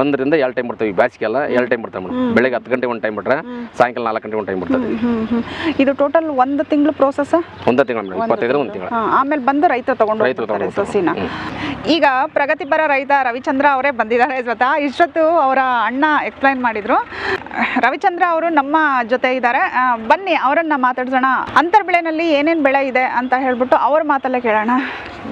ಒಂದರಿಂದ ಎರಡು ಟೈಮ್ ಬರ್ತವೆ ಈ ಬ್ಯಾಸಿಗೆಲ್ಲ ಎರಡು ಟೈಮ್ ಬರ್ತಾವೆ ಮೇಡಮ್. ಬೆಳಗ್ಗೆ ಹತ್ತು ಗಂಟೆ ಒಂದು ಟೈಮ್ ಬಿಟ್ರೆ ಸಾಯಂಕಾಲ ನಾಲ್ಕು ಗಂಟೆ ಒಂದು ಟೈಮ್ ಹ್ಮ್ ಇದು ಟೋಟಲ್ ಒಂದು ತಿಂಗಳು ಪ್ರೋಸೆಸ್ ಒಂದೇ ತಿಂಗಳು ಮೇಡಮ್. ಇಪ್ಪತ್ತೈದರ ಒಂದು ತಿಂಗಳು. ಆಮೇಲೆ ಬಂದು ರೈತ ತಗೊಂಡು ರೈತ ತಗೊಂಡು ಸಸಿನ. ಈಗ ಪ್ರಗತಿಪರ ರೈತ ರವಿಚಂದ್ರ ಅವರೇ ಬಂದಿದ್ದಾರೆ ಸ್ವತಃ ಇಷ್ಟೊತ್ತು ಅವರ ಅಣ್ಣ ಎಕ್ಸ್ಪ್ಲೈನ್ ಮಾಡಿದ್ರು. ರವಿಚಂದ್ರ ಅವರು ನಮ್ಮ ಜೊತೆ ಇದ್ದಾರೆ. ಬನ್ನಿ ಅವರನ್ನ ಮಾತಾಡ್ಸೋಣ. ಅಂತರ್ ಬೆಳೆನಲ್ಲಿ ಏನೇನ್ ಬೆಳೆ ಇದೆ ಅಂತ ಹೇಳ್ಬಿಟ್ಟು ಅವ್ರ ಮಾತಲ್ಲೇ ಕೇಳೋಣ.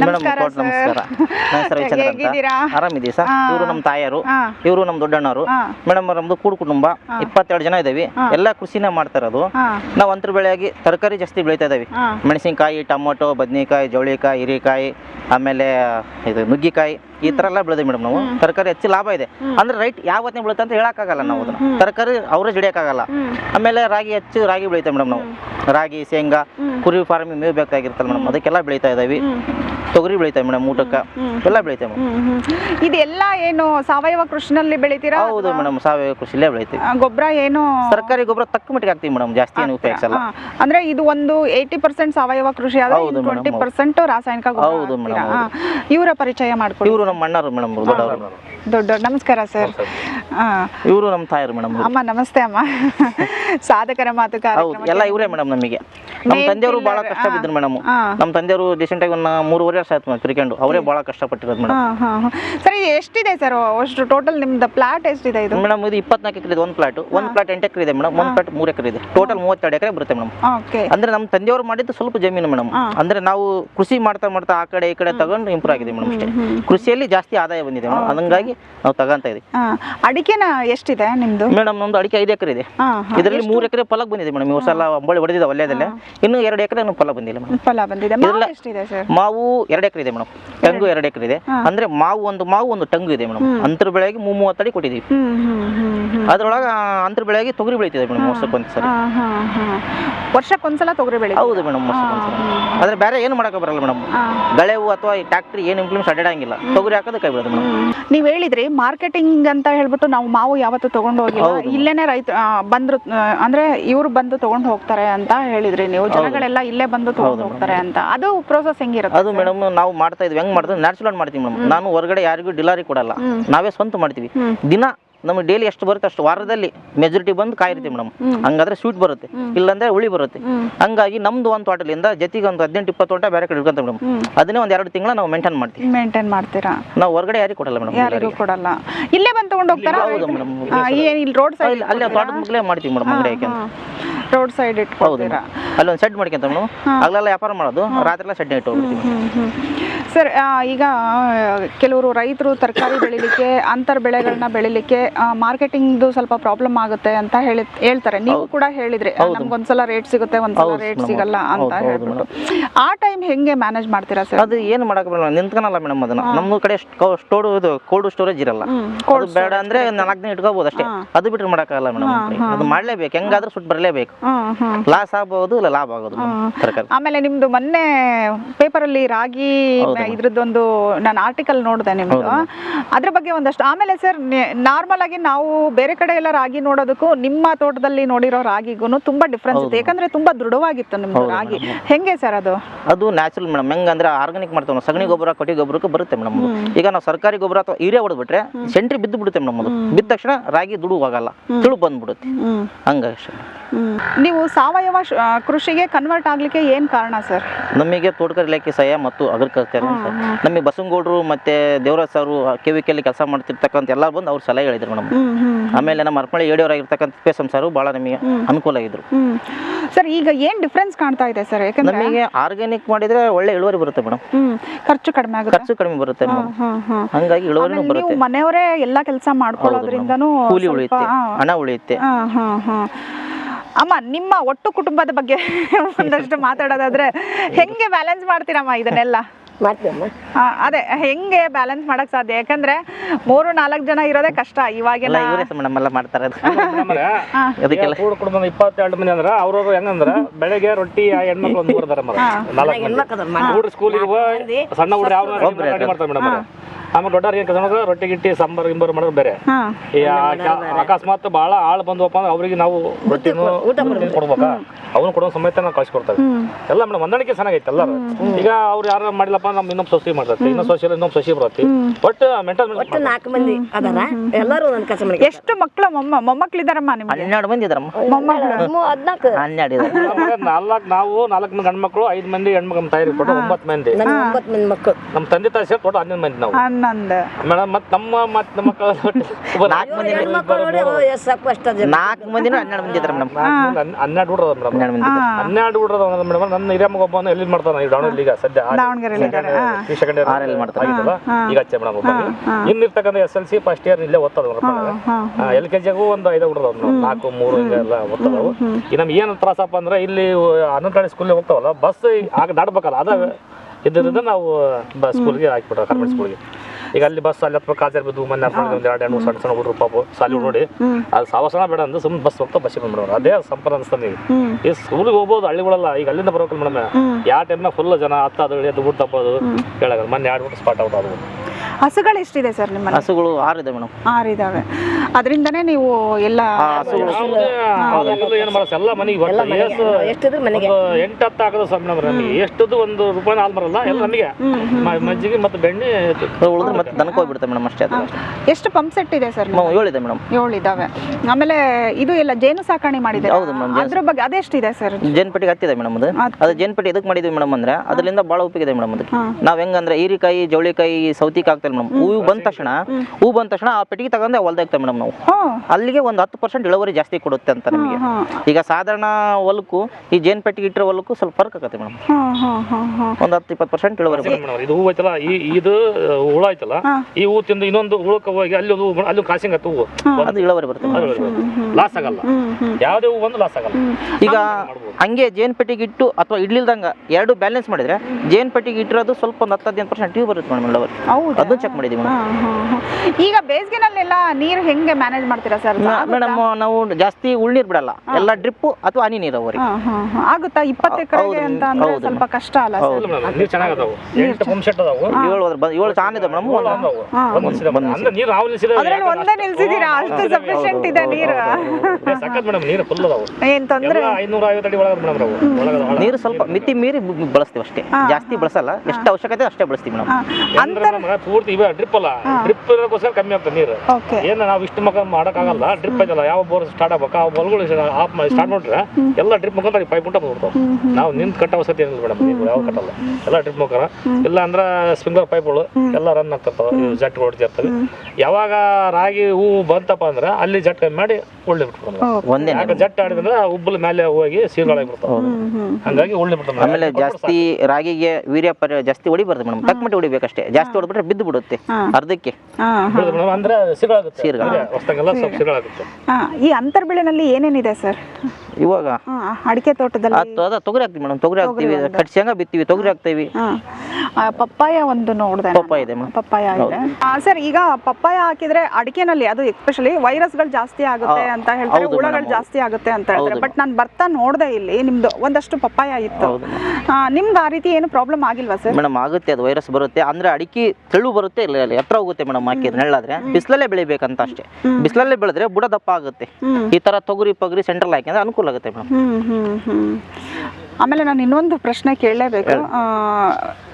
ನಮಸ್ಕಾರ ನಮಸ್ಕಾರ. ಹೇಗಿದ್ದೀರಾ? ಆರಾಮಿದ್ದೀವಿ ಸರ್. ಇವರು ನಮ್ಮ ತಾಯರು ಇವರು ನಮ್ಮ ದೊಡ್ಡಣ್ಣವರು. ಮೇಡಮ್ ನಮ್ದು ಕೂಡು ಕುಟುಂಬ. ಇಪ್ಪತ್ತೆರಡು ಜನ ಇದಾವೆ ಎಲ್ಲ ಕೃಷಿನೇ ಮಾಡ್ತಾ ಇರೋದು. ನಾವು ಅಂತರ ಬೆಳೆಯಾಗಿ ತರಕಾರಿ ಜಾಸ್ತಿ ಬೆಳೀತಾ ಇದಾವೆ ಮೆಣಸಿನಕಾಯಿ ಮೆಣಸಿನ್ಕಾಯಿ ಟೊಮೊಟೊ ಬದನೆಕಾಯಿ ಜವಳಿಕಾಯಿ ಹೀರೆಕಾಯಿ ಆಮೇಲೆ ಇದು ನುಗ್ಗಿಕಾಯಿ. ಈ ತರ ಎಲ್ಲ ಬೆಳೆದಿವಿ ಮೇಡಮ್ ನಾವು. ತರಕಾರಿ ಹೆಚ್ಚು ಲಾಭ ಇದೆ. ಅಂದ್ರೆ ರೈಟ್ ಯಾವ ಹೊತ್ತಿನ ಬೀಳುತ್ತೆ ಅಂತ ಹೇಳಕ್ಕಾಗಲ್ಲ ನಾವು ಅದನ್ನ. ತರಕಾರಿ ಅವರೇ ಹಿಡಿಯೋಕ್ಕಾಗಲ್ಲ ಆಮೇಲೆ ರಾಗಿ ಹೆಚ್ಚು ರಾಗಿ ಬೆಳಿತೇವೆ ಮೇಡಮ್ ನಾವು. ರಾಗಿ ಶೇಂಗಾ ಕುರಿ ಫಾರ್ಮಿಂಗ್ ಮೇವು ಬೇಕಾಗಿರ್ತಲ್ಲ ಮೇಡಮ್. ಅದಕ್ಕೆಲ್ಲ ಬೆಳೀತಾ ಇದ್ದೀವಿ. ತೊಗರಿ ಬೆಳಿತಾವೆ ಮೇಡಮ್ ಊಟಕ್ಕೆ. ಎಲ್ಲ ಬೆಳಿತೇವೆ ಮೇಡಮ್. ಇದೆಲ್ಲ ಏನು ಸಾವಯವ ಕೃಷಿನಲ್ಲಿ ಬೆಳಿತೀರಾ ಹೌದು ಮೇಡಮ್ ಸಾವಯವ ಕೃಷಿಲೇ ಬೆಳಿತೀವಿ. ಗೊಬ್ಬರ ಏನು? ಸರ್ಕಾರಿ ಗೊಬ್ಬರ ತಕ್ಕ ಮಟ್ಟಿಗೆ ಹಾಕ್ತೀವಿ ಮೇಡಮ್ ಜಾಸ್ತಿ ಏನು ಉಪಯೋಗಿಸಲ್ಲ. ಅಂದ್ರೆ ಇದು ಒಂದು ಏಯ್ಟಿ ಪರ್ಸೆಂಟ್ ಸಾವಯವ ಕೃಷಿ ಆದ್ರೆ ಟ್ವೆಂಟಿ. ಪರ್ಸೆಂಟ್ ರಾಸಾಯನಿಕ ಗೊಬ್ಬರ ಹೌದು ಇವರ ಪರಿಚಯ ಮಾಡ್ಕೊಳ್ಳಿ. ಇವರು ನಮ್ಮ ಅಣ್ಣರು ಮೇಡಮ್ ದೊಡ್ಡವರು. ದೊಡ್ಡ ನಮಸ್ಕಾರ ಸರ್. ಇವರು ನಮ್ಮ ತಾಯಿ ಮೇಡಮ್ ಅಮ್ಮ ನಮಸ್ತೆ ಅಮ್ಮ. ಸಾಧಕರ ಮಾತು ಕಾರ್ಯಕ್ರಮ ಎಲ್ಲ ಇವರೇ ಮೇಡಮ್ ನಮಗೆ. ನಮ್ಮ ತಂದೆಯವರು ಬಹಳ ಕಷ್ಟ ಬಿದ್ದರು ಮೇಡಮ್. ನಮ್ಮ ತಂದೆಯವರು ರೀಸೆಂಟಾಗಿ ಒಂದು ಮೂರುವರೆ ವರ್ಷ ಆಯ್ತು ತಿರ್ಕೊಂಡು. ಅವರೇ ಬಹಳ ಕಷ್ಟಪಟ್ಟಿರೋದು ಮೇಡಮ್. ಸರ್ ಇದು ಎಷ್ಟಿದೆ ಸರ್ ಅಷ್ಟು ಟೋಟಲ್ ನಿಮ್ದು ಪ್ಲಾಟ್ ಎಷ್ಟಿದೆ ಇದು? ಮೇಡಮ್ ಇದು ಇಪ್ಪತ್ನಾಲ್ಕು ಎಕರೆ ಇದೆ ಒಂದು ಪ್ಲಾಟ್ ಒಂದು ಪ್ಲಾಟ್ ಎಂಟು ಎಕರೆ ಇದೆ ಮೇಡಮ್ ಒಂದು ಪ್ಲಾಟ್ ಮೂರು ಎಕರೆ ಇದೆ. ಟೋಟಲ್ ಮೂವತ್ತೆರಡು ಎಕರೆ ಬರುತ್ತೆ ಮೇಡಮ್. ಅಂದ್ರೆ ನಮ್ಮ ತಂದೆಯವರು ಮಾಡಿದ್ದು ಸ್ವಲ್ಪ ಜಮೀನು ಮೇಡಮ್. ಅಂದ್ರೆ ನಾವು ಕೃಷಿ ಮಾಡ್ತಾ ಮಾಡ್ತಾ ಆ ಕಡೆ ಈ ಕಡೆ ತಗೊಂಡು ಇಂಪ್ರೂವ್ ಆಗಿದೆ ಮೇಡಮ್ ಅಷ್ಟೇ. ಕೃಷಿಯಲ್ಲಿ ಜಾಸ್ತಿ ಆದಾಯ ಬಂದಿದೆ ಮೇಡಮ್. ಹಂಗಾಗಿ ನಾವು ತಗೊಂತ ಇದೀವಿ. ಹಾಂ ಅಡಿಕೆನ ಎಷ್ಟಿದೆ ನಿಮ್ದು? ಮೇಡಮ್ ನಮ್ದು ಅಡಿಕೆ ಐದು ಎಕರೆ ಇದೆ. ಹಾಂ ಹಾಂ ಇದರಲ್ಲಿ ಮೂರು ಎಕರೆ ಫಲಕ್ ಬಂದಿದೆ ಮೇಡಮ್. ಈ ವರ್ಷ ಎಲ್ಲ ಅಂಬಳಿ ಹೊಡೆದಿದೆ ಒಳ್ಳೆಯದಲ್ಲೇ ಇನ್ನು ಎರಡು ಎಕರೆ ಫಲ ಬಂದಿಲ್ಲ ಮೇಡಮ್. ಫಲ ಬಂದಿದೆ. ಮಾವು ಎಷ್ಟಿದೆ ಸರ್? ಮಾವು ಎರಡು ಎಕರೆ ಇದೆ ಮೇಡಮ್. ತೆಂಗು ಎರಡು ಎಕರೆ ಇದೆ. ಅಂದ್ರೆ ಮಾವು ಒಂದು ಮಾವು ಒಂದು ಟಂಗು ಇದೆ ಮೇಡಮ್. ಅಂತರ ಬೆಳೆಗೆ ಮೂ ಕೊಟ್ಟಿದ್ದೀವಿ ಹ್ಮ್ ಹ್ಮ್ ಹ್ಮ್ ಹ್ಮ್. ಅದ್ರೊಳಗೆ ಅಂತರ ಬೆಳೆಗೆ ತೊಗರಿ ಬೆಳೀತಿದೆ ಮೇಡಮ್ ವರ್ಷಕ್ಕೊಂದು ಸರಿ ಹಾ, ಹಾ, ಹಾಂ. ವರ್ಷಕ್ಕೊಂದ್ಸಲ ತೊಗರಿ ಬೆಳೆ ಹೌದು ಮೇಡಮ್ ವರ್ಷಕ್ಕೊಂದ್ಸರಿ ಆದ್ರೆ ಬೇರೆ ಏನು ಮಾಡಕ್ಕೆ ಬರಲ್ಲ ಮೇಡಮ್. ಗಳೆವು ಅಥವಾ ಈ ಟ್ಯಾಕ್ಟ್ರಿ ಏನು ಇಂಪ್ಲಿಮೆಂಟ್ಸ್ ಅಡ್ಡಾಡಂಗಿಲ್ಲ. ತೊಗರಿ ಹಾಕೋದು ಕೈ ಬಿಡೋದು ಮೇಡಮ್ ನೀವು ಹೇಳಿದ್ರಿ ಮಾರ್ಕೆಟಿಂಗ್ ಅಂತ ಹೇಳ್ಬಿಟ್ಟು ನಾವು ಮಾವು ಯಾವತ್ತು ತಗೊಂಡು ಹೋಗಿಲ್ಲ. ಇಲ್ಲೇನೆ ರೈತ ಬಂದ್ರು ಅಂದ್ರೆ ಇವ್ರು ಬಂದು ತಗೊಂಡು ಹೋಗ್ತಾರೆ ಅಂತ ಹೇಳಿದ್ರಿ ನೀವು. ಜನಗಳೆಲ್ಲ ಇಲ್ಲೇ ಬಂದು ತಗೊಂಡು ಹೋಗ್ತಾರೆ ಅಂತ. ಅದು ಪ್ರೋಸೆಸ್ ಹೆಂಗಿರುತ್ತೆ? ಅದು ಮೇಡಮ್ ನಾವು ಮಾಡ್ತಾ ಇದ್ವಿ. ಹೆಂಗ್ ಮಾಡ್ತೀವಿ? ನ್ಯಾಚುರಲ್ ಮಾಡ್ತೀವಿ ಮೇಡಮ್ ನಾನು ಹೊರಗಡೆ ಯಾರಿಗೂ ಡಿಲಾರಿ ಕೊಡಲ್ಲ. ನಾವೇ ಸ್ವಂತ ಮಾಡ್ತೀವಿ. ದಿನ ನಮಗೆ ಡೈಲಿ ಎಷ್ಟು ಬರುತ್ತೆ ಅಷ್ಟು ವಾರದಲ್ಲಿ ಮೆಜಾರಿಟಿ ಬಂದು ಕಾಯಿರ್ತೀವಿ ಮೇಡಮ್. ಹಂಗಾದ್ರೆ ಸ್ವೀಟ್ ಬರುತ್ತೆ. ಇಲ್ಲಾಂದ್ರೆ ಹುಳಿ ಬರುತ್ತೆ. ಹಂಗಾಗಿ ನಮ್ದು ಒಂದು ತೋಟಲಿಂದ ಜೊತೆಗೆ ಒಂದು ಹದಿನೆಂಟು ಇಪ್ಪತ್ತು ತೋಟ ಬೇರೆ ಕಡೆ ಇಟ್ಕೊಂತ ಮೇಡಮ್. ಅದನ್ನೇ ಒಂದು ಎರಡು ತಿಂಗಳ ನಾವು ಮೇಂಟೈನ್ ಮಾಡ್ತೀವಿ. ಮೇಂಟೈನ್ ಮಾಡ್ತೀರಾ? ನಾವು ಹೊರಗಡೆ ಯಾರಿಗೆ ಕೊಡಲ್ಲ ಮೇಡಮ್ ಯಾರಿಗೂ ಕೊಡಲ್ಲ. ಇಲ್ಲೇ ಬಂದು ತಗೊಂಡು ಹೋಗ್ತಾರಾ? ಹೌದು ಮೇಡಮ್. ಇಲ್ಲಿ ರೋಡ್ ಸೈಡ್ ಅಲ್ಲೇ ತೋಟದ ಮುಗ್ಲೇ ಮಾಡ್ತೀವಿ ಮೇಡಮ್ ಅಂಗಡಿ ಹಾಕಿ ರೋಡ್ ಸೈಡ್ ಇಟ್ಕೊಳ್ತೀರಾ ಅಲ್ಲಿ ಒಂದು ಸೆಡ್ ಮಾಡ್ಕೊಂತ ಮೇಡಮ್. ಹಗಲೆಲ್ಲ ವ್ಯಾಪಾರ ಮಾಡೋದು. ರಾತ್ರಿ ಎಲ್ಲ ಸೆಡ್ ಇಟ್ಟು ಹೋಗ್ತೀವಿ. ಸರ್ ಈಗ ಕೆಲವರು ರೈತರು ತರಕಾರಿ ಬೆಳಿಲಿಕ್ಕೆ ಅಂತರ್ ಬೆಳೆಗಳನ್ನ ಬೆಳಿಲಿಕ್ಕೆ ಮಾರ್ಕೆಟಿಂಗ್ದು ಸ್ವಲ್ಪ ಪ್ರಾಬ್ಲಮ್ ಆಗುತ್ತೆ ಅಂತ ಹೇಳಿ ಹೇಳ್ತಾರೆ. ನೀವು ಕೂಡ ಹೇಳಿದ್ರಿ. ನಮ್ಗೆ ನಮ್ಗೊಂದ್ಸಲ ರೇಟ್ ಸಿಗುತ್ತೆ ಒಂದ್ಸಲ ರೇಟ್ ಸಿಗಲ್ಲ ಅಂತ ಹೇಳ್ಬಿಟ್ಟು. ಆ ಟೈಮ್ ಹೆಂಗೆ ಮ್ಯಾನೇಜ್ ಮಾಡ್ತೀರಾ ಸರ್? ಅದು ಏನು ಮಾಡಕ್ ಬರಲ್ಲ ನಿಂತ್ಕೊಳಲ್ಲ ಮೇಡಮ್ ಅದನ್ನ. ನಮ್ಮ ಕಡೆ ಸ್ಟೋರ್ ಇದು ಕೋಲ್ಡ್ ಸ್ಟೋರೇಜ್ ಇರಲ್ಲ. ಕೋಲ್ಡ್ ಬೇಡ ಅಂದ್ರೆ ನಾಲ್ಕು ದಿನ ಇಟ್ಕೋಬಹುದು ಅಷ್ಟೇ. ಅದು ಬಿಟ್ಟರೆ ಮಾಡಕ್ಕಾಗಲ್ಲ ಮೇಡಮ್ ಅದು ಮಾಡ್ಲೇಬೇಕು. ಹೆಂಗಾದ್ರೂ ಸುಟ್ಟು ಬರಲೇಬೇಕು. ಲಾಸ್ ಆಗಬಹುದು ಇಲ್ಲ ಲಾಭ ಆಗೋದು ತರಕಾರಿ. ಆಮೇಲೆ ನಿಮ್ದು ಮೊನ್ನೆ ಪೇಪರಲ್ಲಿ ರಾಗಿ ಇದ್ರದ್ದೊಂದು ನಾನು ಆರ್ಟಿಕಲ್ ನೋಡಿದೆ ನಿಮ್ದು. ಅದ್ರ ಬಗ್ಗೆ ಒಂದಷ್ಟು ಆಮೇಲೆ ಸರ್ ನಾರ್ಮಲ್ ಆಗಿ ನಾವು ಬೇರೆ ಕಡೆ ಎಲ್ಲ ರಾಗಿ ನೋಡೋದಕ್ಕೂ ನಿಮ್ಮ ತೋಟದಲ್ಲಿ ನೋಡಿರೋ ರಾಗಿಗೂ ತುಂಬಾ ಡಿಫ್ರೆನ್ಸ್ ಇದೆ ಯಾಕಂದ್ರೆ ತುಂಬಾ ದೃಢವಾಗಿತ್ತು ನಿಮ್ದು ರಾಗಿ. ಹೆಂಗೆ ಸರ್ ಅದು? ಅದು ನ್ಯಾಚುರಲ್ ಮೇಡಮ್. ಹೆಂಗಂದ್ರೆ ಆರ್ಗಾನಿಕ್ ಮಾಡ್ತೇವೆ ಸಗಣಿ ಗೊಬ್ಬರ ಕೊಟ್ಟಿ ಗೊಬ್ಬರಕ್ಕೆ ಬರುತ್ತೆ ಮೇಡಮ್ ಈಗ ನಾವು ಸರ್ಕಾರಿ ಗೊಬ್ಬರ ಅಥವಾ ಯೂರಿಯಾ ಹೊಡೆದ್ಬಿಟ್ರೆ ಸೆಂಟ್ರಿ ಬಿದ್ದು ಬಿಡುತ್ತೆ ಮೇಡಮ್ ಅದು. ಬಿದ್ದ ತಕ್ಷಣ ರಾಗಿ ದುಡು ಹೋಗಲ್ಲ ತುಳು ಬಂದ್ಬಿಡುತ್ತೆ. ಹಂಗಾಗಿ ನೀವು ಸಾವಯವ ಕೃಷಿಗೆ ಕನ್ವರ್ಟ್ ಆಗ್ಲಿಕ್ಕೆ ಏನ್ ಕಾರಣ ಸರ್ ನಮಗೆ ತೋಟಗಾರಿಕೆ ಇಲಾಖೆ ಸಹಾಯ ಮತ್ತು ಅಗ್ರಿಕಲ್ಚರ್ ನಮಗೆ ಬಸವನಗೌಡರು ಮತ್ತೆ ದೇವರಾಜ್ ಸಾರು ಕೆ ವಿ ಕೆಲ್ಲಿ ಕೆಲಸ ಮಾಡ್ತಿರ್ತಕ್ಕಂಥ ಎಲ್ಲ ಬಂದು ಅವ್ರು ಸಲಹೆ ಹೇಳಿದ್ರು ಮೇಡಮ್. ಆಮೇಲೆ ನಮ್ಮ ಅರ್ಪಣೆ ಏಡಿಯವರಾಗಿರ್ತಕ್ಕಂಥ ಪಿ ಎಸ್ ಎಂ ಸಾರು ಭಾಳ ನಮಗೆ ಅನುಕೂಲ ಆಗಿದ್ರು. ಸರ್ ಈಗ ಏನ್ ಡಿಫ್ರೆನ್ಸ್ ಕಾಣ್ತಾ ಇದೆ ಸರ್? ಯಾಕಂದ್ರೆ ನಮಗೆ ಆರ್ಗ್ಯಾನಿಕ್ ಮಾಡಿದ್ರೆ ಒಳ್ಳೆ ಇಳುವರಿ ಬರುತ್ತೆ ಮೇಡಮ್. ಖರ್ಚು ಕಡಿಮೆ ಆಗುತ್ತೆ? ಖರ್ಚು ಕಡಿಮೆ ಬರುತ್ತೆ ಹಂಗಾಗಿ ಇಳುವರಿ ಬರುತ್ತೆ. ಮನೆಯವರೇ ಎಲ್ಲ ಕೆಲಸ ಮಾಡ್ಕೊಳ್ಳೋದ್ರಿಂದನೂ ಕೂಲಿ ಉಳಿಯುತ್ತೆ ಹಣ ಉಳಿಯುತ್ತೆ. ಅಮ್ಮ ನಿಮ್ಮ ಒಟ್ಟು ಕುಟುಂಬದ ಬಗ್ಗೆ ಒಂದಷ್ಟು ಮಾತಾಡೋದಾದ್ರೆ ಹೆಂಗೆ ಬ್ಯಾಲೆನ್ಸ್ ಮಾಡ್ತೀರಮ್ಮ ಇದನ್ನೆಲ್ಲ? ಅದೇ ಹೆಂಗೆ ಬ್ಯಾಲೆನ್ಸ್ ಮಾಡಕ್ ಸಾಧ್ಯ? ಯಾಕಂದ್ರೆ ಮೂರು ನಾಲ್ಕು ಜನ ಇರೋದೇ ಕಷ್ಟ. ಇವರೇ ಮೇಡಮ್ ಎಲ್ಲ ಮಾಡ್ತಾರೆ. ಕೂಡ್ ಕುಟುಂಬ ಇಪ್ಪತ್ತೆರಡು ಮಂದಿ ಅಂದ್ರ ಅವ್ರವ್ರು ಹೆಂಗಂದ್ರ ಬೆಳಗ್ಗೆ ರೊಟ್ಟಿ ಆ ಹೆಣ್ಮಕ್ಳು ಒಂದು ನಾಲ್ಕು ಮಂದಿ. ಹುಡುಗ್ರು ಸ್ಕೂಲಿಗೆ ಸಣ್ಣ ಹುಡುಗರು ಯಾವ ಮಾಡ್ತಾರೆ ಮೇಡಮ್ ಆಮೇಲೆ ದೊಡ್ಡವ್ರಿಗೆ ಏನ್ ಕೆಲಸ ರೊಟ್ಟಿ ಗಿಟ್ಟಿ ಸಾಂಬಾರ್ ಗಿಂಬಾರ್ ಮಾಡೋದು ಬೇರೆ. ಹಾ. ಈ ಆ- ಅಕಸ್ಮಾತ್ ಬಹಳ ಆಳ್ ಬಂದ್ವಪ್ಪ ಅಂದ್ರೆ ಅವ್ರಿಗೆ ನಾವು ರೊಟ್ಟಿನೂ ಕೊಡ್ಬೇಕಾ? ಅವನು ಕೊಡೋ ಸಮೇತ ನಾವು ಕಳ್ಸಿಕೊಡ್ತೇವೆ ಎಲ್ಲ ಮೇಡಮ್ ಹೊಂದಾಣಿಕೆ ಚೆನ್ನಾಗೈತೆ ಎಲ್ಲರೂ. ಈಗ ಅವ್ರು ಯಾರು ಮಾಡಿಲ್ಲಪ್ಪ ನಮ್ ಇನ್ನೊಂದು ಸೊಸಿ ಮಾಡ್ತೈತಿ ಇನ್ನೊಂದು ಸೊಸಿ ಇನ್ನೊಂದು ಸೊಸಿ ಬರತ್ತಿ. ಬಟ್ ಮೆಂಟಲ್ ಒಟ್ಟು ನಾಲ್ಕು ಮಂದಿ ಅದಾರ? ಎಲ್ಲರೂ ಒಂದ್ ಕಸ ಎಷ್ಟು ಮಕ್ಕಳು ಮೊಮ್ಮ ಮೊಮ್ಮಕ್ಳಿದಾರಮ್ಮ ನಿಮ್ಗೆ? ಹನ್ನೆರಡು ಮಂದಿ ಇದಾರಮ್ಮ. ಮೊಮ್ಮಕ್ಕಳು ಹದ್ನಾಲ್ಕು ಹನ್ನೆರಡು ಇದಾರೆ. ನಾಲ್ಕು ನಾವು ನಾಲ್ಕು ಮಂದಿ ಗಂಡು ಮಕ್ಕಳು ಐದು ಮಂದಿ ಹೆಣ್ಮಕ್ಳು ನಮ್ಮ ತಾಯಿ ಕೊಟ್ಟು ಒಂಬತ್ತು ಮಂದಿ. ಒಂಬತ್ತು ಮಂದಿ ಮಕ್ಕಳು ನಮ್ಮ ತಂದೆ ತಾಯಿ ಸೇರಿ ಟೋಟಲ್ ಹನ್ನೊಂದು ಮಂದಿ ನಾವು. ಹನ್ನೊಂದು ಮೇಡಮ್ ಮತ್ತೆ ನಮ್ಮ ಮತ್ತೆ ನಮ್ಮ ಮಕ್ಕಳು ನಾಲ್ಕು ಮಂದಿ ನಾಲ್ಕು ಮಂದಿನೂ ಹನ್ನೆರಡು ಮಂದಿ ಇದಾರೆ ಮೇಡಮ್. ಹನ್ನೆರಡು ಹುಡ್ರ ಮೇಡಮ್. ಹನ್ನೆರಡು ಮಂದಿ ಇದಾರೆ. ಹನ್ನೆರಡು ಹುಡ್ರ ಮೇಡಮ್ ನನ್ನ ಹಿರಿಯ ಮಗ ಒಬ್ಬ ಎಲ್ಲಿ ಮಾಡ್ತಾನೆ? ಈಗ ಸದ್ಯ ದಾವಣಗೆರೆಯಲ್ಲಿ ಇದ್ದಾರೆ. ಹಾ. ಸೆಕೆಂಡ್ ಇಯರ್ ಆರಲ್ಲಿ ಮಾಡ್ತಾರೆ. ಆಗಿದ್ದಲ್ಲ ಈಗ ಹಚ್ಚೆ ಮೇಡಮ್ ಒಬ್ಬ ಇನ್ನಿರ್ತಕ್ಕಂಥ S L C first year ಇಲ್ಲೇ ಓದ್ತದ ಹಾ ಎಲ್ ಕೆ ಜಿಗೂ ಒಂದು ಐದು ಹುಡ್ರ ನಾಲ್ಕು ಮೂರು ಹಿಂಗೆಲ್ಲ ಓದ್ತದವು ಈಗ ನಮ್ಗೆ ಏನು ತ್ರಾಸಪ್ಪ ಅಂದ್ರೆ ಇಲ್ಲಿ ಅನ್ನಕಡೆ ಸ್ಕೂಲ್ ಹೋಗ್ತಾವಲ್ಲ ಬಸ್ ಆಗ ನಾಡ್ಬೇಕಲ್ಲ ಅದ ಇದ್ರಿಂದ ನಾವು ಬಸ್ ಸ್ಕೂಲ್ಗೆ ಹಾಕ್ಬಿಟ್ರೆ ಕಾನ್ವೆಂಟ್ ಸ್ಕೂಲ್ಗೆ ಈಗ ಅಲ್ಲಿ ಬಸ್ ಅಲ್ಲಿ ಹತ್ಬೇಕು ಕಾಜರ್ ಇರ್ಬೋದು ಮೊನ್ನೆ ಹತ್ಕೊಂಡು ಒಂದು ಎರಡು ಎರಡು ಸಣ್ಣ ಸಣ್ಣ ಹುಡುಗರು ಪಾಪು ಸಾಲಿ ನೋಡಿ. ಅದು ಸಾವಸನ ಬೇಡ ಅಂದ್ರೆ ಸುಮ್ಮನೆ ಬಸ್ ಹೋಗ್ತಾ ಬಸ್ ಬಂದ್ಬಿಡೋರು ಅದೇ ಸಂಪರ್ಕ ಅನಿಸ್ತದೆ ನೀವು ಈ ಸ್ಕೂಲ್ಗೆ ಹೋಗ್ಬೋದು ಹಳ್ಳಿಗಳಲ್ಲ ಈಗ ಅಲ್ಲಿಂದ ಬರ್ಬೇಕಲ್ಲ ಮೇಡಮ್. ಯಾವ ಟೈಮ್ನ ಫುಲ್ ಜನ ಹತ್ತದು ಎದ್ದು ಊಟ ತಪ್ಪೋದು ಕೇಳಾಗ ಮೊನ್ನೆ ಎರಡು ಊಟ ಸ್ಪಾಟ್ ಔಟ್ ಆದವು. ಹಸುಗಳು ಎಷ್ಟಿದೆ ಸರ್ ನಿಮ್ಮ ಹಸುಗಳು ಆರು ಇದೆ ಮೇಡಮ್. ಆರು ಇದಾವೆ ಅದರಿಂದನೇ ನೀವು ಎಲ್ಲ ಹಸುಗಳು. ಅದೆಲ್ಲ ಏನು ಮಾಡಲ್ಲ ಎಲ್ಲ ಮನೆಗೆ ಬರ್ತದೆ ಎಷ್ಟು ಎಷ್ಟಿದ್ರು ಮನೆಗೆ. ಎಂಟು ಹತ್ತು ಹಾಕೋದು ಸ್ವಾಮಿ ನಮ್ಗೆ ಒಂದು ರೂಪಾಯಿ ಹಾಲು ಬರಲ್ಲ ಎಲ್ಲ ನಮಗೆ. ಮ- ಮಜ್ಜಿಗೆ ಮತ್ತೆ ಬೆಣ್ಣೆ ಉಳಿದ್ರೆ ಮತ್ತೆ ದನಕ್ಕೆ ಹೋಗ್ಬಿಡುತ್ತೆ ಮೇಡಮ್ ಅಷ್ಟೇ ಅದು. ಎಷ್ಟು ಪಂಪ್ ಸೆಟ್ ಇದೆ ಸರ್ ಮ- ಏಳಿದೆ ಮೇಡಮ್. ಏಳು ಇದಾವೆ ಆಮೇಲೆ ಇದು ಎಲ್ಲ ಜೇನು ಸಾಕಾಣಿ ಮಾಡಿದೆ ಹೌದು ma'am, ಜೇನು ಅದ್ರ ಬಗ್ಗೆ ಅದೆಷ್ಟಿದೆ ಸರ್? ಜೇನ್ಪಟ್ಟಿಗೆ ಹತ್ತಿದೆ ಮೇಡಮ್ ಅದು. ಅದು ಜೇನ್ಪಟ್ಟಿ ಎದಕ್ಕೆ ಮಾಡಿದ್ವಿ ಮೇಡಮ್ ಅಂದ್ರೆ ಅದರಿಂದ ಬಹಳ ಉಪಯೋಗ ಇದೆ ಮೇಡಮ್ ಅದಕ್ಕೆ. ನಾವ್ ಹೆಂಗಂದ್ರೆ ಹೀರಿಕಾಯಿ ಜವಳಿಕಾಯಿ ಸೌತಿಕಾಯಿ ಆಗ್ತಾರೆ ಮೇಡಮ್. ಹೂವು ಬಂದ ತಕ್ಷಣ ಹೂ ಬಂದ ತಕ್ಷಣ ಆ ಪೆಟ್ಟಿಗೆ ತಗೊಂಡೆ ಹೊಲ್ದಾಗ್ತೇವೆ ಮೇಡಮ್ ನಾವು. ಅಲ್ಲಿಗೆ ಒಂದು ಹತ್ತು ಪರ್ಸೆಂಟ್ ಇಳುವರಿ ಜಾಸ್ತಿ ಕೊಡುತ್ತೆ ಅಂತ ನಮಗೆ. ಈಗ ಸಾಧಾರಣ ಹೊಲಕ್ಕೂ ಈ ಜೇನ್ ಪೆಟ್ಟಿಗೆ ಇಟ್ಟಿರೋ ಹೊಲಕ್ಕೂ ಸ್ವಲ್ಪ ಫರ್ಕ್ ಆಗುತ್ತೆ ಮೇಡಮ್. ಒಂದ್ ಹಾಂ ಹಾಂ ಹಾಂ. ಒಂದು ಹತ್ತು ಇಪ್ಪತ್ತು ಪರ್ಸೆಂಟ್ ಇಳುವರಿ ಇದು ಹೂ ಐತಲ್ಲ ಈ ಇದು ಹುಳ ಐತಲ್ಲ ಈ ಹೂ ತಿಂದು ಇನ್ನೊಂದು ಹುಳಕ್ಕೆ ಹೋಗಿ ಅಲ್ಲಿ ಅಲ್ಲಿ ಕಾಸಿಂಗ್ ಹತ್ತು ಹೂವು. ಅದು ಇಳುವರಿ ಬರುತ್ತೆ ಲಾಸ್ ಆಗಲ್ಲ. ಯಾವುದೇ ಹೂ ಒಂದು ಲಾಸ್ ಆಗಲ್ಲ. ಈಗ ಹಂಗೆ ಜೇನ್ ಪೆಟ್ಟಿಗೆ ಇಟ್ಟು ಅಥವಾ ಇಡ್ಲಿಲ್ದಂಗ ಎರಡು ಬ್ಯಾಲೆನ್ಸ್ ಮಾಡಿದ್ರೆ ಜೇನ್ ಪೆಟ್ಟಿಗೆ ಇಟ್ಟಿರೋದು ಸ್ವಲ್ಪ ಒಂದು ಹತ್ತು ಹದಿನೈದು ಪರ್ಸೆಂಟ್ ಇವು ಬರುತ್ತೆ ಮೇಡಮ್ ಇಳುವರಿ. ಹೌದಾ? ಅದನ್ನು ಚೆಕ್ ಮಾಡಿದೀವಿ ಮೇಡಮ್. ಹಾಂ ಹಾಂ ಹಾಂ. ಈಗ ಬೇಸಿಗೆನಲ್ಲೆಲ್ಲ ನೀರು ಹೆಂಗೆ ಮ್ಯಾನೇಜ್ ಮಾಡ್ತೀರಾ ಸರ್ ಮೇಡಮ್ ನಾವು ಜಾಸ್ತಿ ಉಳ್ನೀರು ಬಿಡಲ್ಲ. ಎಲ್ಲ ಡ್ರಿಪ್ ಅಥವಾ ಹನಿ ನೀರಾವರಿ ಆಗುತ್ತಾ? ಇಪ್ಪತ್ತು ಎಕರೆಗೆ ಅಂತ ಅಂದ್ರೆ ಸ್ವಲ್ಪ ಕಷ್ಟ ಅಲ್ಲ ಸರ್ ನೀರು ಚೆನ್ನಾಗದಾವು. ಎಂಟು ಪಂಪ್ ಸೆಟ್ ಅದಾವು. ಏಳು ಏಳು ಚಾನ್ ಇದೆ ಮೇಡಮ್ ಅಂದ್ರೆ ನೀರು ನಾವು ನಿಲ್ಸಿದೆ ಅದ್ರಲ್ಲಿ ಒಂದೇ ನಿಲ್ಸಿದೀರಾ? ಅಷ್ಟು ಸಫಿಷಿಯಂಟ್ ಇದೆ ನೀರು. ಸಖತ್ ಮೇಡಮ್ ನೀರು ಫುಲ್ ಅದಾವು. ಏನ್ ತೊಂದ್ರೆ? ಐನೂರ ಐವತ್ತು ಅಡಿ ಮೇಡಮ್ ನಾವು ನೀರು ಸ್ವಲ್ಪ ಮಿತಿ ಮೀರಿ ಬಳಸ್ತೀವಿ ಅಷ್ಟೇ. ಜಾಸ್ತಿ ಬಳಸಲ್ಲ. ಎಷ್ಟು ಅವಶ್ಯಕತೆ ಅಷ್ಟೇ ಬಳಸ್ತೀವಿ ಮೇಡಮ್. ಅಂದ್ರೆ ನಮ್ಗೆ ಪೂರ್ತಿ ಇವೆ ಡ್ರಿಪ್ ಅಲ್ಲ. ಡ್ರಿಪ್ ಇರೋಕ್ಕೋಸ್ಕರ ಕಮ್ಮಿ ಆಗ್ತದೆ ನೀರು. ಏನು ನಾವು ಇಷ್ಟು ಮಕ್ಕ ಮಾಡೋಕ್ಕಾಗಲ್ಲ. ಡ್ರಿಪ್ ಐತಲ್ಲ ಯಾವ ಬೋರ್ ಸ್ಟಾರ್ಟ್ ಆಗ್ಬೇಕು ಆ ಬೋರ್ಗಳು ಆಫ್ ಸ್ಟಾರ್ಟ್ ಮಾಡಿದ್ರೆ ಎಲ್ಲ ಡ್ರಿಪ್ ಮುಖಾಂತರ ಪೈಪ್ ಮುಟ್ಟ ಬಂದ್ಬಿಡ್ತಾವೆ ನಾವು ನಿಂತು ಕಟ್ಟ ವಸತಿ ಏನಿಲ್ಲ ಮೇಡಮ್ ನೀವು ಯಾವ ಕಟ್ಟಲ್ಲ. ಎಲ್ಲ ಡ್ರಿಪ್ ಮುಖಾಂತರ. ಇಲ್ಲ ಅಂದ್ರೆ ಸ್ಪ್ರಿಂಕ್ಲರ್ ಪೈಪ್ಗಳು ಎಲ್ಲ ರನ್ ಆಗ್ತಿರ್ತಾವೆ. ಜಟ್ ಹೊಡಿತಿರ್ತವೆ ಯಾವಾಗ ರಾಗಿ ಹೂವು ಬಂತಪ್ಪ ಅಂದ್ರೆ ಅಲ್ಲಿ ಜಟ್ ಕಮ್ಮಿ ಮಾಡಿ ಉಳ್ಳಿ ಬಿಟ್ಬಿಡ್ತಾರೆ ಒಂದೇ ಯಾಕೆ ಜಟ್ ಆಡಿದ್ರೆ ಉಬ್ಬಲ ಮೇಲೆ ಹೋಗಿ ಸೀಲ್ಗಳಾಗಿಬಿಡ್ತಾವೆ ಹಂಗಾಗಿ ಉಳ್ಳಿ ಬಿಡ್ತಾವೆ ಆಮೇಲೆ ಜಾಸ್ತಿ ರಾಗಿಗೆ ವೀರ್ಯ ಪರ್ಯ ಜಾಸ್ತಿ ಹೊಡಿಬಾರ್ದು ಮೇಡಮ್. ತಕ್ಕ ಮಟ್ಟಿ ಹೊಡಿಬೇಕಷ್ಟೇ. ಜಾಸ್ತಿ ಹೊಡೆದ್ಬಿಟ್ರೆ ಬಿದ್ದು ಬಿಡುತ್ತೆ ಅರ್ಧಕ್ಕೆ. ಈ ಅಂತರ್ ಮೇಡಮ್. ಅಂದ್ರೆ ಸೀರ್ಗಳಾಗುತ್ತೆ ಹಾ ಈ ಅಂತರ್ಬೆಳೆನಲ್ಲಿ ಏನೇನಿದೆ ಸರ್? ಇವಾಗ? ಅಡಿಕೆ ತೋಟದಲ್ಲಿ ಅದು ತೊಗರಿ ಹಾಕ್ತೀವಿ ಮೇಡಮ್ ತೊಗರಿ ಹಾಕ್ತೀವಿ ಕಟ್ ಶೇಂಗಾ ಬಿತ್ತೀವಿ ತೊಗರಿ ಹಾಕ್ತೀವಿ. ಆ, ಪಪ್ಪಾಯ ಒಂದು ನೋಡಿದೆ ಪಪ್ಪಾಯ ಇದೆ ಪಪ್ಪಾಯ ಇದೆ. ಸರ್ ಈಗ ಪಪ್ಪಾಯ ಹಾಕಿದ್ರೆ ಅಡಿಕೆನಲ್ಲಿ ಅದು ಎಸ್ಪೆಷಲಿ ವೈರಸ್ಗಳು ಜಾಸ್ತಿ ಆಗುತ್ತೆ ಅಂತ ಹೇಳ್ತಾರೆ ಹುಳಗಳು ಜಾಸ್ತಿ ಆಗುತ್ತೆ ಅಂತ ಹೇಳ್ತಾರೆ. ಬಟ್ ನಾನು ಬರ್ತಾ ನೋಡ್ದೆ ಇಲ್ಲಿ ನಿಮ್ದು ಒಂದಷ್ಟು ಪಪ್ಪಾಯ ಇತ್ತು. ನಿಮ್ಗೆ ಆ ರೀತಿ ಏನು ಪ್ರಾಬ್ಲಮ್ ಆಗಿಲ್ವಾ ಸರ್? ಮೇಡಮ್ ಆಗುತ್ತೆ ಅದು ವೈರಸ್ ಬರುತ್ತೆ. ಅಂದ್ರೆ ಅಡಿಕೆ ತೆಳು ಬರುತ್ತೆ ಇಲ್ಲ ಇಲ್ಲ ಎತ್ತರ ಹೋಗುತ್ತೆ ಮೇಡಮ್ ಹಾಕಿದ್ರೆ ನೆಳ್ಳಾದ್ರೆ. ಬಿಸಿಲಲ್ಲೇ ಬೆಳಿಬೇಕಂತ ಅಷ್ಟೇ. ಬಿಸಿಲಲ್ಲೇ ಬೆಳೆದ್ರೆ ಬುಡ ದಪ್ಪ ಆಗುತ್ತೆ. ಈ ತರ ತೊಗರಿ ಪಗರಿ ಸೆಂಟ್ರಲ್ ಹಾಕಿದ್ರೆ ಅನುಕೂಲ ಆಗುತ್ತೆ ಮೇಡಮ್ ಹ್ಮ್ ಹ್ಮ್ ಹ್ಮ್. ಆಮೇಲೆ ನಾನು ಇನ್ನೊಂದು ಪ್ರಶ್ನೆ ಕೇಳಲೇಬೇಕು. ಆ,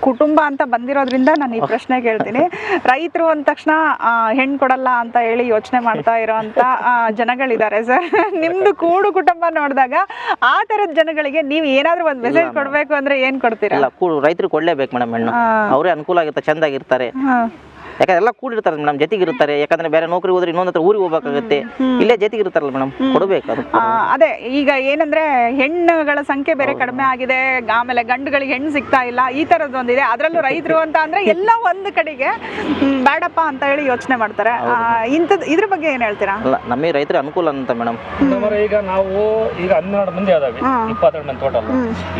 ಕುಟುಂಬ ಅಂತ ಬಂದಿರೋದ್ರಿಂದ ನಾನು ಈ ಪ್ರಶ್ನೆ ಕೇಳ್ತೀನಿ. ರೈತರು ಅಂದ ತಕ್ಷಣ ಆ, ಹೆಣ್ಣು ಕೊಡಲ್ಲ ಅಂತ ಹೇಳಿ ಯೋಚನೆ ಮಾಡ್ತಾ ಇರೋಂತ ಆ, ಜನಗಳಿದ್ದಾರೆ ಸರ್. ನಿಮ್ದು ಕೂಡು ಕುಟುಂಬ ನೋಡಿದಾಗ ಆ ಥರದ ಜನಗಳಿಗೆ ನೀವು ಏನಾದರೂ ಒಂದು ಮೆಸೇಜ್ ಕೊಡಬೇಕು ಅಂದ್ರೆ ಏನು ಕೊಡ್ತೀರಾ? ಇಲ್ಲ ಕೂ ರೈತರು ಕೊಡ್ಲೇಬೇಕು ಮೇಡಮ್ ಹೆಣ್ಣು. ಅವರೇ ಅನುಕೂಲ ಆಗುತ್ತೆ ಚೆಂದಾಗಿರ್ತಾರೆ. ಹಾಂ. ಯಾಕಂದ್ರೆ ಎಲ್ಲ ಕೂಡಿರ್ತಾರೆ ಮೇಡಮ್ ಜೊತೆಗಿರ್ತಾರೆ ಯಾಕಂದ್ರೆ ಬೇರೆ ನೌಕರಿ ಹೋದ್ರೆ ಇನ್ನೊಂದ್ ಹತ್ರ ಊರಿಗೆ ಹೋಗ್ಬೇಕಾಗುತ್ತೆ. ಇಲ್ಲೇ ಜೊತೆಗಿರ್ತಾರಲ್ಲ ಮೇಡಮ್ ಕೊಡಬೇಕು ಅದು. ಆ, ಅದೇ ಈಗ ಏನಂದ್ರೆ ಹೆಣ್ಣುಗಳ ಸಂಖ್ಯೆ ಬೇರೆ ಕಡಿಮೆ ಆಗಿದೆ. ಆಮೇಲೆ ಗಂಡುಗಳಿಗೆ ಹೆಣ್ಣು ಸಿಗ್ತಾ ಇಲ್ಲ. ಈ ತರದ್ ಒಂದಿದೆ. ಅದರಲ್ಲೂ ರೈತರು ಅಂತ ಅಂದ್ರೆ ಎಲ್ಲ ಒಂದು ಕಡೆಗೆ ಬೇಡಪ್ಪ ಅಂತ ಹೇಳಿ ಯೋಚನೆ ಮಾಡ್ತಾರೆ. ಆ, ಇಂಥದ್ದು ಇದ್ರ ಬಗ್ಗೆ ಏನ್ ಹೇಳ್ತೀರಾ? ಅಲ್ಲ ನಮಗೆ ರೈತರ ಅನುಕೂಲ ಅಂತ ಮೇಡಮ್ ನಮ್ಮರೆ ಈಗ ನಾವು ಈಗ ಹನ್ನೆರಡು ಮಂದಿ ಅದಾವೆ. ಇಪ್ಪತ್ತೆರಡು ಮಂದಿ ಟೋಟಲ್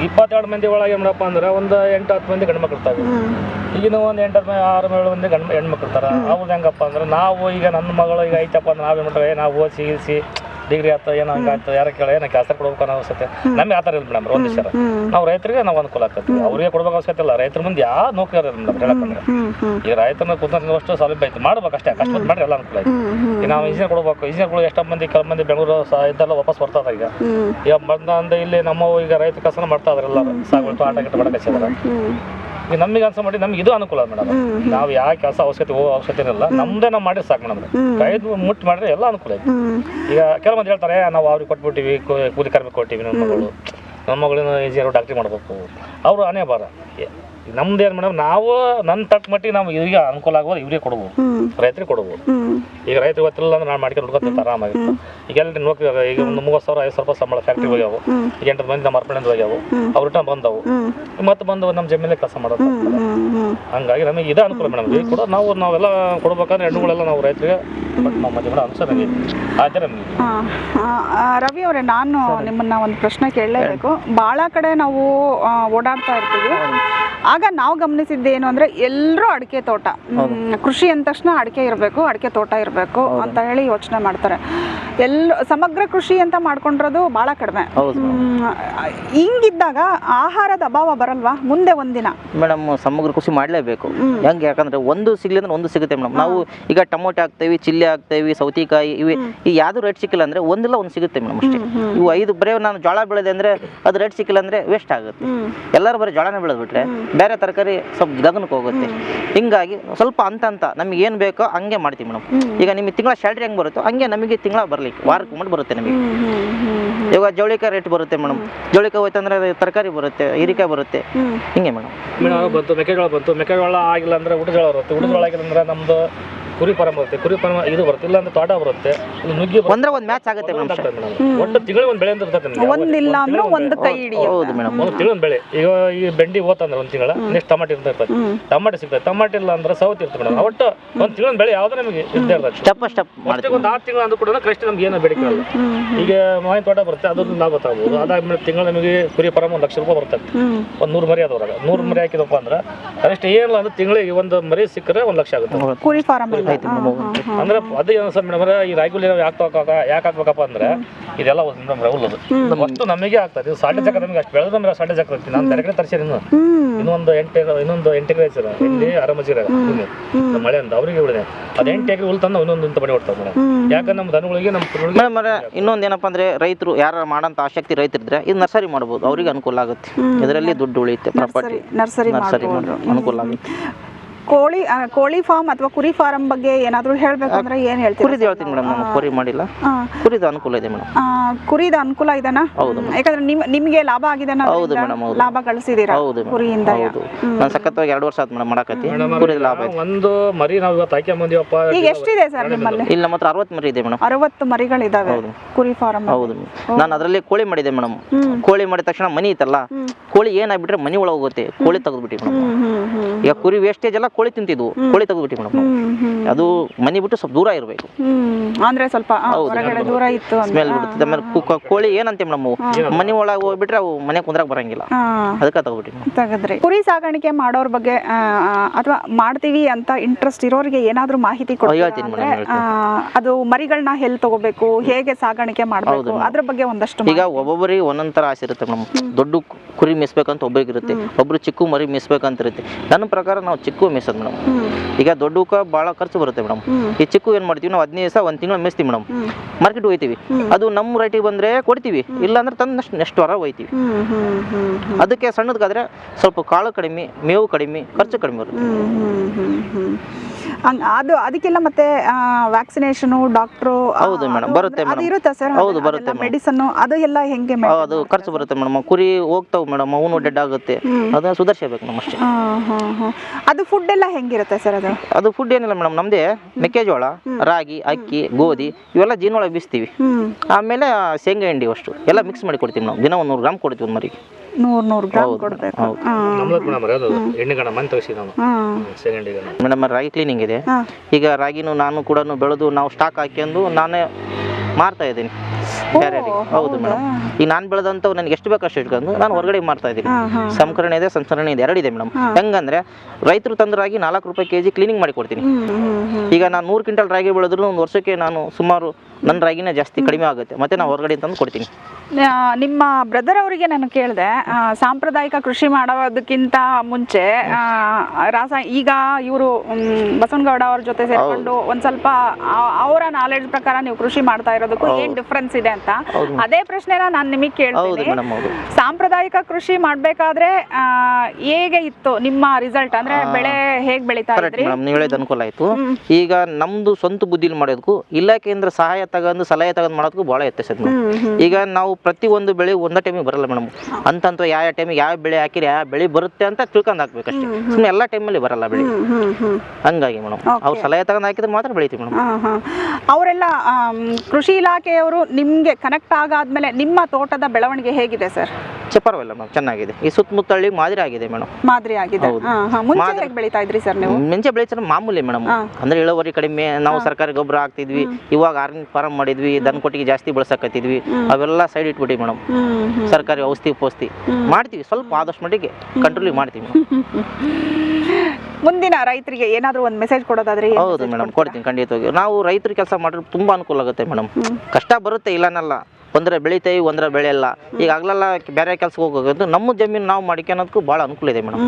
ಇಪ್ಪತ್ತೆರಡು ಮಂದಿ ಒಳಗೆ ಏನಪ್ಪ ಅಂದ್ರೆ ಒಂದು ಎಂಟು ಹತ್ತು ಮಂದಿ ಗಂಡು ಮಕ್ಳು ಇರ್ತಾವೆ. ಈಗಿನ ಒಂದು ಎಂಟು ಆರು ಏಳು ಮಂದಿ ಗಂಡು ಹೆಣ್ಮಕ್ಳು ತರ ಅವ್ರದ್ದು ಹೆಂಗಪ್ಪ ಅಂದ್ರೆ ನಾವು ಈಗ ನನ್ನ ಮಗಳು ಈಗ ಐತಪ್ಪ ಅಂದ್ರೆ ನಾವೇನು ಮಾಡ್ರೆ ನಾವು ಓದಿಸಿ ಇಳಿಸಿ ಡಿಗ್ರಿ ಆಯ್ತು ಏನೋ ಹಂಗಾಯ್ತು ಯಾರ ಕೇಳ ಏನೋ ಕೆಲಸ ಕೊಡ್ಬೇಕು ಅನ್ನೋ ಅವಶ್ಯಕತೆ. ನಮಗೆ ಆ ಥರ ಇಲ್ಲ ಮೇಡಮ್ ಒಂದು ವಿಷಯ ನಾವು ರೈತರಿಗೆ ನಾವು ಅನುಕೂಲ ಆಗ್ತೈತಿ. ಅವ್ರಿಗೆ ಕೊಡ್ಬೇಕು ಅವಶ್ಯಕತೆ ಇಲ್ಲ. ರೈತರ ಮುಂದೆ ಯಾವ ನೌಕರಿ ಇರೋದು ಮೇಡಮ್ ಹೇಳಕ್ಕಂದ್ರೆ ಈಗ ರೈತನ ಕುಂತಷ್ಟು ಸೌಲಭ್ಯ ಐತೆ. ಮಾಡ್ಬೇಕು ಅಷ್ಟೇ. ಕಷ್ಟ ಮಾಡ್ರಿ ಎಲ್ಲ ಅನುಕೂಲ ಆಯ್ತು ಈಗ ನಾವು ಇಂಜಿನಿಯರ್ ಕೊಡ್ಬೇಕು. ಇಂಜಿನಿಯರ್ಗಳು ಎಷ್ಟೋ ಮಂದಿ ಕೆಲ ಮಂದಿ ಬೆಂಗಳೂರು ಇದೆಲ್ಲ ವಾಪಸ್ ಬರ್ತಾರೆ ಈಗ. ಈಗ ಬಂದ ಇಲ್ಲಿ ನಮ್ಮ ಈಗ ರೈತ ಕೆಲಸನ ಮಾಡ್ತಾ ಇದಾರೆ ಎಲ್ಲ ಸಾಗುವಳಿ ಆಟ ಗಿಟ ಮಾಡಕ್ಕೆ ಈಗ ನಮಗೆ ಅನ್ಸ ಮಾಡಿ ನಮ್ಗೆ ಇದು ಅನುಕೂಲ ಮೇಡಮ್. ನಾವು ಯಾವ ಕೆಲಸ ಅವಶ್ಯಕತೆ ಹೋಗೋ ಅವಶ್ಯಕತೆ ಇಲ್ಲ. ನಮ್ದೇ ನಾವು ಮಾಡಿದ್ರೆ ಸಾಕು ಮೇಡಮ್ ಕೈದು ಮುಟ್ಟು ಮಾಡಿದ್ರೆ ಎಲ್ಲ ಅನುಕೂಲ ಐತಿ ಈಗ ಕೆಲವು ಮಂದಿ ಹೇಳ್ತಾರೆ ನಾವು ಅವ್ರಿಗೆ ಕೊಟ್ಬಿಟ್ಟಿವಿ ಕೂ- ಕೂಲಿ ಕಾರ್ಮಿಕ ಕೊಟ್ಟಿವಿ ನಮ್ಮ ಮಗಳು. ನಮ್ಮ ಮಗಳನ್ನ ಈಸಿಯಾಗಿ ಡಾಕ್ಟ್ರಿ ಮಾಡಬೇಕು. ಅವರು ಅನೇ ಬಾರ ನಮ್ದು ಏನು ಮೇಡಮ್ ನಾವು ನನ್ನ ತಕ್ಕ ಮಟ್ಟಿಗೆ ನಾವು ಈಗ ಅನುಕೂಲ ಆಗೋದು ಇವ್ರಿಗೆ ಕೊಡ್ಬೋದು. ರೈತರಿಗೆ ಕೊಡ್ಬೋದು. ಈಗ ರೈತರು ಗೊತ್ತಿಲ್ಲ ಅಂದ್ರೆ ನಾನು ಮಾಡ್ಕೊಂಡು ಹುಡ್ಕೊತಿರ್ತಾರೆ ಆರಾಮಾಗಿ. ಈಗ ಎಲ್ಲ ನೌಕರಿ ಈಗ ಒಂದು ಮೂವತ್ತು ಸಾವಿರ ಐದು ಸಾವಿರ ಸಂಬಳ ಫ್ಯಾಕ್ಟ್ರಿ ಹೋಗ್ಯಾವು. ಈಗ ಎಂಟು ಮಂದಿ ನಮ್ಮ ಅರ್ಪಣೆಯಿಂದ ಹೋಗ್ಯಾವು. ಅವ್ರ ರಿಟರ್ನ್ ಬಂದವು. ಮತ್ತೆ ಬಂದು ನಮ್ಮ ಜಮೀನಲ್ಲಿ ಕೆಲಸ ಮಾಡೋದು. ಹಂಗಾಗಿ ನಮಗೆ ಇದೇ ಅನುಕೂಲ ಮೇಡಮ್. ಈಗ ಕೂಡ ನಾವು ನಾವೆಲ್ಲ ಕೊಡ್ಬೇಕಂದ್ರೆ ಹೆಣ್ಣುಗಳೆಲ್ಲ ನಾವು ರೈತರಿಗೆ ಬಟ್ ನಮ್ಮ ಜೀವನ ಅನುಸರ ನಮಗೆ. ಆದ್ರೆ ನಮಗೆ. ರವಿ ಅವರೇ ನಾನು ನಿಮ್ಮನ್ನ ಒಂದು ಪ್ರಶ್ನೆ ಕೇಳಲೇಬೇಕು. ಭಾಳ ಕಡೆ ನಾವು ಓಡಾಡ್ತಾ ಇರ್ತೀವಿ. ಆಗ ನಾವು ಗಮನಿಸಿದ್ದೇನು ಅಂದ್ರೆ ಎಲ್ಲರೂ ಅಡಿಕೆ ತೋಟ. ಕೃಷಿ ಅಂದ ತಕ್ಷಣ ಅಡಿಕೆ ಇರಬೇಕು ಅಡಿಕೆ ತೋಟ ಇರಬೇಕು ಅಂತ ಹೇಳಿ ಯೋಚನೆ ಮಾಡ್ತಾರೆ. ಎಲ್ಲ ಸಮಗ್ರ ಕೃಷಿ ಅಂತ ಮಾಡ್ಕೊಂಡಿರೋದು ಬಹಳ ಕಡಿಮೆ. ಹಿಂಗಿದ್ದಾಗ ಆಹಾರದ ಅಭಾವ ಬರಲ್ವಾ? ಮುಂದೆ ಒಂದಿನ ಮೇಡಮ್ ಸಮಗ್ರ ಕೃಷಿ ಮಾಡಲೇಬೇಕು. ಹೆಂಗೆ ಯಾಕಂದ್ರೆ ಒಂದು ಸಿಗ್ಲಿ ಅಂದ್ರೆ ಒಂದು ಸಿಗುತ್ತೆ ಮೇಡಮ್. ನಾವು ಈಗ ಟೊಮೊಟೊ ಹಾಕ್ತೇವಿ ಚಿಲ್ಲಿ ಹಾಕ್ತೇವಿ ಸೌತಿಕಾಯಿ ಇವೆ ಈ ಯಾವ್ದು ರೇಟ್ ಸಿಕ್ಕಿಲ್ಲ ಅಂದ್ರೆ ಒಂದಿಲ್ಲ ಒಂದು ಸಿಗುತ್ತೆ ಮೇಡಮ್ ಅಷ್ಟೇ. ಇವು ಐದು ಬರೀ ನಾನು ಜೋಳ ಬೆಳೆದೆ ಅಂದ್ರೆ ಅದು ರೇಟ್ ಸಿಕ್ಕಿಲ್ಲ ಅಂದ್ರೆ ವೇಸ್ಟ್ ಆಗುತ್ತೆ. ಎಲ್ಲರೂ ಬರೀ ಜೋಳನೇ ಬೆಳೆದ್ಬಿಟ್ರೆ ಬೇರೆ ತರಕಾರಿ ಸ್ವಲ್ಪ ಗಗನಕ್ಕೆ ಹೋಗುತ್ತೆ. ಹಿಂಗಾಗಿ ಸ್ವಲ್ಪ ಅಂತ ಅಂತ ನಮಗೆ ಏನು ಬೇಕೋ ಹಂಗೆ ಮಾಡ್ತೀವಿ ಮೇಡಮ್. ಈಗ ನಿಮಗೆ ತಿಂಗಳ ಸ್ಯಾಲ್ರಿ ಹೆಂಗೆ ಬರುತ್ತೋ ಹಂಗೆ ನಮಗೆ ತಿಂಗಳ ಬರಲಿ ವಾರಕ್ಕೆ ಮಾಡಿ ಬರುತ್ತೆ ನಮಗೆ. ಇವಾಗ ಜವಳಿಕಾಯಿ ರೇಟ್ ಬರುತ್ತೆ ಮೇಡಮ್. ಜವಳಿಕಾಯಿ ಹೋಯ್ತಂದ್ರೆ ತರಕಾರಿ ಬರುತ್ತೆ ಹೀರಿಕಾಯಿ ಬರುತ್ತೆ. ಹಿಂಗೆ ಮೇಡಮ್. ಮೇಡಮ್ ಬಂತು ಮೆಕ್ಕೆಜೋಳ ಬಂತು. ಮೆಕ್ಕೆಜೋಳ ಆಗಿಲ್ಲ ಅಂದ್ರೆ ಊಟಜೋಳ ಬರುತ್ತೆ. ಊಟಜೋಳ ಆಗಿಲ್ಲ ಅಂದ್ರೆ ನಮ್ದು ಕುರಿ ಫಾರಂ ಬರುತ್ತೆ. ಕುರಿ ಫಾರಂ ಇದು ಬರುತ್ತೆ. ಇಲ್ಲ ಅಂದ್ರೆ ತೋಟ ಬರುತ್ತೆ. ಇಲ್ಲಿ ನುಗ್ಗಿ ಬರುತ್ತೆ. ಒಂದ್ರೆ ಒಂದು ಮ್ಯಾಚ್ ಆಗುತ್ತೆ ಮೇಡಮ್. ಒಟ್ಟು ತಿಂಗಳಿಗೆ ಒಂದು ಬೆಳೆ ಅಂತ ಇರ್ತದೆ ನಮ್ಗೆ. ಒಂದಿಲ್ಲ ಅಂದ್ರೆ ಒಂದು ಕೈ ಹೌದು ಮೇಡಮ್. ಒಂದು ತಿಂಗಳ ಬೆಳೆ. ಈಗ ಈ ಬೆಂಡಿ ಹೋತಂದ್ರೆ ಒಂದ್ ತಿಂಗಳ. ನೆಕ್ಸ್ಟ್ ಟಮಾಟಿ ಇರ್ತಾ ಇರ್ತದೆ ಟಮಾಟಿ ಸಿಗ್ತದೆ. ಟಮಾಟಿ ಇಲ್ಲ ಅಂದ್ರೆ ಸೌತ್ ಇರ್ತದೆ ಮೇಡಮ್. ಒಟ್ಟು ಒಂದು ತಿಂಗಳ ಬೆಳೆ ಯಾವ್ದು ನಮಗೆ ಇರ್ತೇ ಇರ್ತದೆ ಸ್ಟೆಪ್ ಸ್ಟೆಪ್ ಮಾಡ್ತೀವಿ. ಅಷ್ಟೇ ಒಂದು ಆರು ತಿಂಗಳು ಅಂದ್ರೂ ಕೂಡ ಕ್ರೆಸ್ಟ್ ನಮ್ಗೆ ಏನೋ ಬೇಡಿಕೆ ಇರಲ್ಲ ಈಗ ಮಾವಿನ ತೋಟ ಬರುತ್ತೆ. ಅದೊಂದು ಲಾಭ ತಗೋಬಹುದು ಅದಾದ್ಮೇಲೆ ತಿಂಗಳ ನಮಗೆ ಕುರಿ ಫಾರಂ ಒಂದು ಲಕ್ಷ ರೂಪಾಯಿ ಬರುತ್ತೆ. ಒಂದು ನೂರು ಮರಿ ಅದ್ರಾಗ. ನೂರು ಮರಿ ಹಾಕಿದಪ್ಪ ಅಂದ್ರೆ ಕನಿಷ್ಠ ಏನಿಲ್ಲ ಅಂದ್ರೆ ತಿಂಗಳಿಗೆ ಒಂದು ಮರಿ ಸಿಕ್ಕರೆ ಒಂದು ಲಕ್ಷ ಆಗುತ್ತೆ. ಕುರಿ ಫಾರಂ ಅಂದ್ರೆ ಅದೇ ಏನು ಸರ್ ಮೇಡಮ್ ಈ ರಾಯ್ಗುಲ್ ನಾವು ಯಾಕೆ ತಗೋಕ ಯಾಕೆ ಹಾಕ್ಬೇಕಪ್ಪ ಅಂದ್ರೆ ಇದೆಲ್ಲ ಮೇಡಮ್ ರೌಲ್ ಅದು. ಅಷ್ಟು ನಮಗೆ ಆಗ್ತದೆ. ಇದು ಸಾಡೆ ಚಕ್ರ ನಮಗೆ ಅಷ್ಟು ಬೆಳೆದ ಮೇಲೆ ಸಾಡೆ ಚಕ್ರ ನಾನು ಬೇರೆ ಕಡೆ ತರಿಸಿರಿ ಇನ್ನು. ಇನ್ನೊಂದು ಎಂಟು ಇನ್ನೊಂದು ಎಂಟು ಎಕರೆ ಸರ್. ಇಲ್ಲಿ ಅರಮಜಿರ ಮಳೆ ಅಂತ ಅವ್ರಿಗೆ ಉಳಿದೆ. ಅದು ಎಂಟು ಎಕರೆ ಹುಲ್ ತಂದು ಇನ್ನೊಂದು ಅಂತ ಬಡಿ ಹೊಡ್ತಾರೆ ಮೇಡಮ್. ಯಾಕಂದ್ರೆ ನಮ್ಮ ದನಗಳಿಗೆ ನಮ್ಮ ಕುರಿಗಳಿಗೆ ಮೇಡಮ್ ಅವರೇ ಇನ್ನೊಂದು ಏನಪ್ಪ ಅಂದ್ರೆ ರೈತರು ಯಾರು ಮಾಡೋಂಥ ಆಸಕ್ತಿ ರೈತರಿದ್ರೆ ಇದು ನರ್ಸರಿ ಮಾಡ್ಬೋದು. ಅವ್ರಿಗೆ ಅನುಕೂಲ ಆಗುತ್ತೆ. ಇದರಲ್ಲಿ ದುಡ್ಡು ಉಳಿಯುತ್ತೆ ಪ್ರಾಪರ್ಟಿ ನರ್ಸರಿ ನರ್ಸರಿ ಅನುಕೂಲ ಆಗುತ್ತೆ. ಕೋಳಿ ಕೋಳಿ ಫಾರ್ಮ್ ಅಥವಾ ಕುರಿ ಫಾರಂ ಬಗ್ಗೆ ಏನಾದರೂ ಹೇಳಬೇಕಂದ್ರೆ ಏನು ಹೇಳ್ತೀರಾ? ಕುರಿದು ಹೇಳ್ತೀನಿ ಮೇಡಮ್ ನಾನು ಕುರಿ ಮಾಡಿಲ್ಲ. ಕುರಿ ಕುರಿದು ಅನುಕೂಲ ಇದೆ ಮೇಡಮ್. ಕುರಿದು ಅನುಕೂಲ ಇದೆನಾ? ಯಾಕಂದ್ರೆ ನಿಮ್ ನಿಮಗೆ ಲಾಭ ಆಗಿದೆ ಹೌದು ಮೇಡಮ್ ಹೌದು. ಲಾಭ ಗಳಿಸಿದೀರಾ ಹೌದು ಕುರಿಯಿಂದ? ಹೌದು. ನಾನು ಸಖತ್ತವಾಗಿ ಎರಡು ವರ್ಷ ಆಯ್ತು ಮೇಡಮ್ ಮಾಡಕತ್ತಿ. ಕುರಿದ ಲಾಭ ಇದೆ ಒಂದು ಮರಿ ನಾವು ಇವತ್ತು ಹಾಕ್ಯಂಬಂದಿವಪ್ಪ ಈಗ ಎಷ್ಟಿದೆ ಸರ್ ನಿಮ್ಮಲ್ಲಿ? ಇಲ್ಲ ಮಾತ್ರ ಹತ್ರ ಅರವತ್ತು ಮರಿ ಇದೆ ಮೇಡಮ್. ಅರವತ್ತು ಮರಿಗಳಿದಾವೆ ಕುರಿ ಫಾರಂ ಹೌದು ನಾನು ಅದರಲ್ಲಿ ಕೋಳಿ ಮಾಡಿದೆ ಮೇಡಮ್. ಕೋಳಿ ಮಾಡಿದ ತಕ್ಷಣ ಮನಿ ಇತ್ತಲ್ಲ ಕೋಳಿ ಏನಾಗ್ಬಿಟ್ರೆ ಮನಿ ಒಳಗೆ ಹೋಗುತ್ತೆ. ಕೋಳಿ ತೆಗೆದ್ಬಿಟ್ಟಿ ಮೇಡಮ್ ಈಗ ಕುರಿ ವೇಸ್ಟೇಜ್ ಎಲ್ಲ ಕೋಳಿ ತಿಂತಿದ್ವು. ಕೋಳಿ ತೆಗೆದ್ಬಿಟ್ಟಿ ಮೇಡಮ್ ಅದು ಮನಿ ಬಿಟ್ಟು ಸ್ವಲ್ಪ ದೂರ ಇರಬೇಕು. ಅಂದ್ರೆ ಸ್ವಲ್ಪ ದೂರ ಇತ್ತು ಸ್ಮೆಲ್ ಬಿಡುತ್ತೆ. ಆಮೇಲೆ ಕೋಳಿ ಏನಂತೀವಿ ಮೇಡಮ್ ಮನಿ ಒಳಗೆ ಹೋಗ್ಬಿಟ್ರೆ ಅವು ಮನೆ ಕುಂದ್ರಾಗ ಬರಂಗಿಲ್ಲ. ಅದಕ್ಕೆ ತಗೋಬಿಟ್ಟಿ ತೆಗೆದ್ರಿ. ಕುರಿ ಸಾಗಾಣಿಕೆ ಮಾಡೋರ್ ಬಗ್ಗೆ ಅಥವಾ ಮಾಡ್ತೀವಿ ಅಂತ ಇಂಟ್ರೆಸ್ಟ್ ಇರೋರಿಗೆ ಏನಾದ್ರೂ ಮಾಹಿತಿ ಕೊಡ್ತೀನಿ ಅದು ಮರಿಗಳನ್ನ ಎಲ್ಲಿ ತಗೋಬೇಕು ಹೇಗೆ ಸಾಗಾಣಿಕೆ ಮಾಡಬೇಕು ಅದ್ರ ಬಗ್ಗೆ ಒಂದಷ್ಟು ಈಗ ಒಬ್ಬೊಬ್ಬರಿಗೆ ಒಂದೊಂದ್ ತರ ಆಸೆ ಇರುತ್ತೆ ಮೇಡಮ್. ದೊಡ್ಡ ಕುರಿ ಮೇಯಿಸ್ಬೇಕಂತ ಒಬ್ಬರಿಗೆ ಇರುತ್ತೆ ಒಬ್ರು ಚಿಕ್ಕ ಮರಿ ಮೇಯಿಸ್ಬೇಕಂತ ಇರುತ್ತೆ ನನ್ನ ಪ್ರಕಾರ ನಾವು ಚಿಕ್ಕ ಮೇಯಿಸೋದು ಮೇಡಮ್ ಈಗ ದೊಡ್ಡಕ್ಕ ಭಾಳ ಖರ್ಚು ಬರುತ್ತೆ ಮೇಡಮ್. ಈ ಚಿಕ್ಕ ಏನು ಮಾಡ್ತೀವಿ ನಾವು ಹದಿನೈದು ದಿವಸ ಒಂದು ತಿಂಗಳು ಮೇಯಿಸ್ತೀವಿ ಮೇಡಮ್. ಮಾರ್ಕೆಟ್ ಹೋಯ್ತೀವಿ. ಅದು ನಮ್ಮ ರೇಟಿಗೆ ಬಂದರೆ ಕೊಡ್ತೀವಿ. ಇಲ್ಲ ಅಂದ್ರೆ ತಂದು ನೆಕ್ಸ್ಟ್ ನೆಕ್ಸ್ಟ್ ವಾರ ಹೋಯ್ತೀವಿ. ಅದಕ್ಕೆ ಸಣ್ಣದಕ್ಕಾದ್ರೆ ಸ್ವಲ್ಪ ಕಾಳು ಕಡಿಮೆ ಮೇವು ಕಡಿಮೆ ಖರ್ಚು ಕಡಿಮೆ ಬರುತ್ತೆ. ಹಂಗ್ ಅದು ಅದಕ್ಕೆಲ್ಲ ಮತ್ತೆ ವ್ಯಾಕ್ಸಿನೇಷನ್ ಡಾಕ್ಟ್ರು ಹೌದು ಮೇಡಮ್ ಬರುತ್ತೆ ಅದು ಇರುತ್ತೆ ಇರುತ್ತಾ ಸರ್ ಹೌದು, ಬರುತ್ತೆ madam. ಮೆಡಿಸನ್ ಅದು ಎಲ್ಲ ಹೆಂಗೆ ಮೇಡಮ್ ಅದು ಖರ್ಚು ಬರುತ್ತೆ ಮೇಡಮ್ ಕುರಿ ಹೋಗ್ತಾವೆ ಮೇಡಮ್ ಅವನು ಡೆಡ್ ಆಗುತ್ತೆ. ಅದನ್ನ ಸುಧಾರಿಸಬೇಕು ನಮ್ಮ ಅಷ್ಟೇ. ಅದು ಫುಡ್ ಎಲ್ಲ ಹೆಂಗಿರುತ್ತೆ ಸರ್ ಅದು? ಅದು ಫುಡ್ ಏನಿಲ್ಲ ಮೇಡಮ್ ನಮ್ದೇ ಮೆಕ್ಕೆಜೋಳ ರಾಗಿ ಅಕ್ಕಿ ಗೋಧಿ ಇವೆಲ್ಲ ಜೀನೊಳಗೆ ಬೀಸ್ತೀವಿ. ಆಮೇಲೆ ಶೇಂಗಾ ಹಿಂಡಿ ಅಷ್ಟು. ಎಲ್ಲ ಮಿಕ್ಸ್ ಮಾಡಿ ಕೊಡ್ತೀವಿ ನಾವು. ದಿನ ಒಂದು ನೂರು ಗ್ರಾಮ್ ಕೊಡ್ತೀವಿ ಒಂದು ಮರಿಗೆ. ನೂರ್ ನೂರ್ ಗ್ರಾಮ್ ಕೊಡ್ಬೇಕು. ಹೌದು. ಹ್ಮ್ ನಮ್ದು ಮೇಡಮ್ ಅದು. ಎಣ್ಣೆ ಗಣ ಮನೆ ತಗಿಸಿ ನಾನು ಸೆಕೆಂಡ್ ಈಗ. ಮೇಡಮ್ ರಾಗಿ ಕ್ಲೀನಿಂಗ್ ಇದೆ. ಈಗ ರಾಗಿನೂ ನಾನು ಕೂಡ ಬೆಳೆದು ನಾವು ಸ್ಟಾಕ್ ಹಾಕ್ಯಂದು ನಾನೇ ಮಾರ್ತಾ ಇದ್ದೀನಿ. ಬೇರೆ ಹೌದು ಮೇಡಮ್. ಈಗ ನಾನು ಬೆಳೆದಂತ ನನಗೆ ಎಷ್ಟು ಬೇಕು ಅಷ್ಟು ಇಟ್ಕೊಂಡು ನಾನು ಹೊರಗಡೆ ಮಾರ್ತಾ ಇದ್ದೀನಿ. ಸಂಸ್ಕರಣೆ ಇದೆ ಸಂಸ್ಕರಣೆ ಇದೆ ಎರಡಿದೆ ಮೇಡಮ್. ಹೆಂಗಂದ್ರೆ ರೈತರು ತಂದ ರಾಗಿ ನಾಲ್ಕು ರೂಪಾಯಿ ಕೆಜಿ ಕ್ಲೀನಿಂಗ್ ಮಾಡಿ ಕೊಡ್ತೀನಿ. ಈಗ ನಾನು ನೂರು ಕ್ವಿಂಟಲ್ ರಾಗಿ ಬೆಳೆದ್ರು ಒಂದು ವರ್ಷಕ್ಕೆ ನಾನು ಸುಮಾರು ನನ್ನ ರಾಗಿನೇ ಜಾಸ್ತಿ ಕಡಿಮೆ ಆಗುತ್ತೆ. ಮತ್ತೆ ನಾನು ಹೊರಗಡೆ ತಂದು ಕೊಡ್ತೀನಿ. ನಿಮ್ಮ ಬ್ರದರ್ ಅವರಿಗೆ ನಾನು ಕೇಳಿದೆ ಸಾಂಪ್ರದಾಯಿಕ ಕೃಷಿ ಮಾಡೋದಕ್ಕಿಂತ ಮುಂಚೆ ರಾಸ ಈಗ ಇವರು ಬಸವನಗೌಡ ಅವ್ರ ಜೊತೆ ಸೇರ್ಕೊಂಡು ಒಂದ್ ಸ್ವಲ್ಪ ಅವರ ನಾಲೆಡ್ಜ್ ಪ್ರಕಾರ ನೀವು ಕೃಷಿ ಮಾಡ್ತಾ ಏನ್ ಡಿಫ್ರೆನ್ಸ್ ಇದೆ ಅಂತ? ಅದೇ ಪ್ರಶ್ನೆನ ನಾನು ನಿಮಗೆ ಕೇಳ್ತೀನಿ. ಸಾಂಪ್ರದಾಯಿಕ ಕೃಷಿ ಮಾಡ್ಬೇಕಾದ್ರೆ ಹೇಗೆ ಇತ್ತು ನಿಮ್ಮ ರಿಸಲ್ಟ್ ಅಂದ್ರೆ ಬೆಳೆ ಹೇಗ್ ಬೆಳಿತಾ ಇದ್ರಿ? ಅನುಕೂಲ ಆಯ್ತು. ಈಗ ನಮ್ದು ಸ್ವಂತ ಬುದ್ಧಿಲಿ ಮಾಡೋದಕ್ಕೂ ಇಲಾಖೆಯಿಂದ ಸಹಾಯ ತಗೊಂಡು ಸಲಹೆ ತಗೊಂಡು ಮಾಡೋದಕ್ಕೂ ಬಹಳ ವ್ಯತ್ಯಾಸ ಈಗ ನಾವು ಪ್ರತಿ ಒಂದು ಬೆಳೆ ಒಂದೇ ಟೈಮಿಗೆ ಬರಲ್ಲ ಮೇಡಮ್. ಅಂತಂತ ಯಾವ ಯಾವ ಟೈಮಿಗೆ ಯಾವ ಬೆಳೆ ಹಾಕಿರಿ ಯಾವ ಬೆಳೆ ಬರುತ್ತೆ ಅಂತ ತಿಳ್ಕೊಂಡು ಹಾಕ್ಬೇಕಷ್ಟೇ. ಸುಮ್ಮನೆ ಎಲ್ಲ ಟೈಮಲ್ಲಿ ಬರಲ್ಲ ಬೆಳೆ. ಹಂಗಾಗಿ ಮೇಡಮ್. ಅವ್ರು ಸಲಹೆ ತಗೊಂಡು ಹಾಕಿದ್ರೆ ಮಾತ್ರ ಬೆಳಿತೀವಿ ಮೇಡಮ್. ಅವರೆಲ್ಲ ಕೃಷಿ ಇಲಾಖೆಯವರು ನಿಮಗೆ ಕನೆಕ್ಟ್ ಆಗಾದ್ಮೇಲೆ ನಿಮ್ಮ ತೋಟದ ಬೆಳವಣಿಗೆ ಹೇಗಿದೆ ಸರ್ ಚೆ ಪರವಾಗಿಲ್ಲ ಮೇಡಮ್ ಚೆನ್ನಾಗಿದೆ. ಈ ಸುತ್ತಮುತ್ತ ಹಳ್ಳಿ ಮಾದರಿ ಆಗಿದೆ ಮೇಡಮ್ ಮಾದರಿ ಆಗಿದೆ. ಹೌದು. ಹಾ ಹಾ. ಮುಂಚೆ ಮಾದರಿ- ಹೇಗೆ ಬೆಳೀತಾ ಇದ್ರಿ ಸರ್ ನೀವು? ಮೆಂಚೆ ಮಾಮೂಲಿ ಮೇಡಮ್ ಹಾ. ಅಂದ್ರೆ ಇಳುವರಿ ಕಡಿಮೆ ನಾವು ಸರ್ಕಾರಿ ಗೊಬ್ಬರ ಹಾಕ್ತಿದ್ವಿ ಇವಾಗ ಆರ್ಗಾನಿಕ್ ಫಾರ್ಮ್ ಮಾಡಿದ್ವಿ ದನ ಕೊಟ್ಟಿಗೆ ಜಾಸ್ತಿ ಬಳಸಕತ್ತಿದ್ವಿ ಅವೆಲ್ಲ ಸೈಡ್ ಇಟ್ಬಿಟ್ಟಿ ಮೇಡಮ್ ಹ್ಮ್ ಹ್ಮ್. ಸರ್ಕಾರಿ ಔಷಧಿ ಪೋಸ್ತಿ. ಮಾಡ್ತೀವಿ ಸ್ವಲ್ಪ ಆದಷ್ಟು ಮಟ್ಟಿಗೆ ಕಂಟ್ರೋಲ್ ಮಾಡ್ತೀವಿ ಮುಂದಿನ ರೈತರಿಗೆ ಏನಾದ್ರೂ ಒಂದು ಮೆಸೇಜ್ ಕೊಡೋದಾದ್ರೆ ಏನ್ ಹೌದು message ಮೇಡಮ್ ಕೊಡ್ತೀರಾ? ಕೊಡ್ತೀನಿ ಖಂಡಿತವಾಗಿ ನಾವು ರೈತರು ಕೆಲಸ ಮಾಡಿದ್ರೆ ತುಂಬಾ ಅನುಕೂಲ ಆಗುತ್ತೆ ಮೇಡಮ್ ಕಷ್ಟ ಬರುತ್ತೆ ಇಲ್ಲನಲ್ಲ. ಒಂದರ ಬೆಳಿತೇವೆ ಒಂದರ ಬೆಳೆಯಲ್ಲ. ಈಗ ಆಗ್ಲೆಲ್ಲ ಬೇರೆ ಕೆಲ್ಸಕ್ಕೆ ಹೋಗೋದು ನಮ್ಮ ಜಮೀನು ನಾವು ಮಾಡ್ಕೊಳೋದಕ್ಕೂ ಭಾಳ ಅನುಕೂಲ ಇದೆ ಮೇಡಮ್.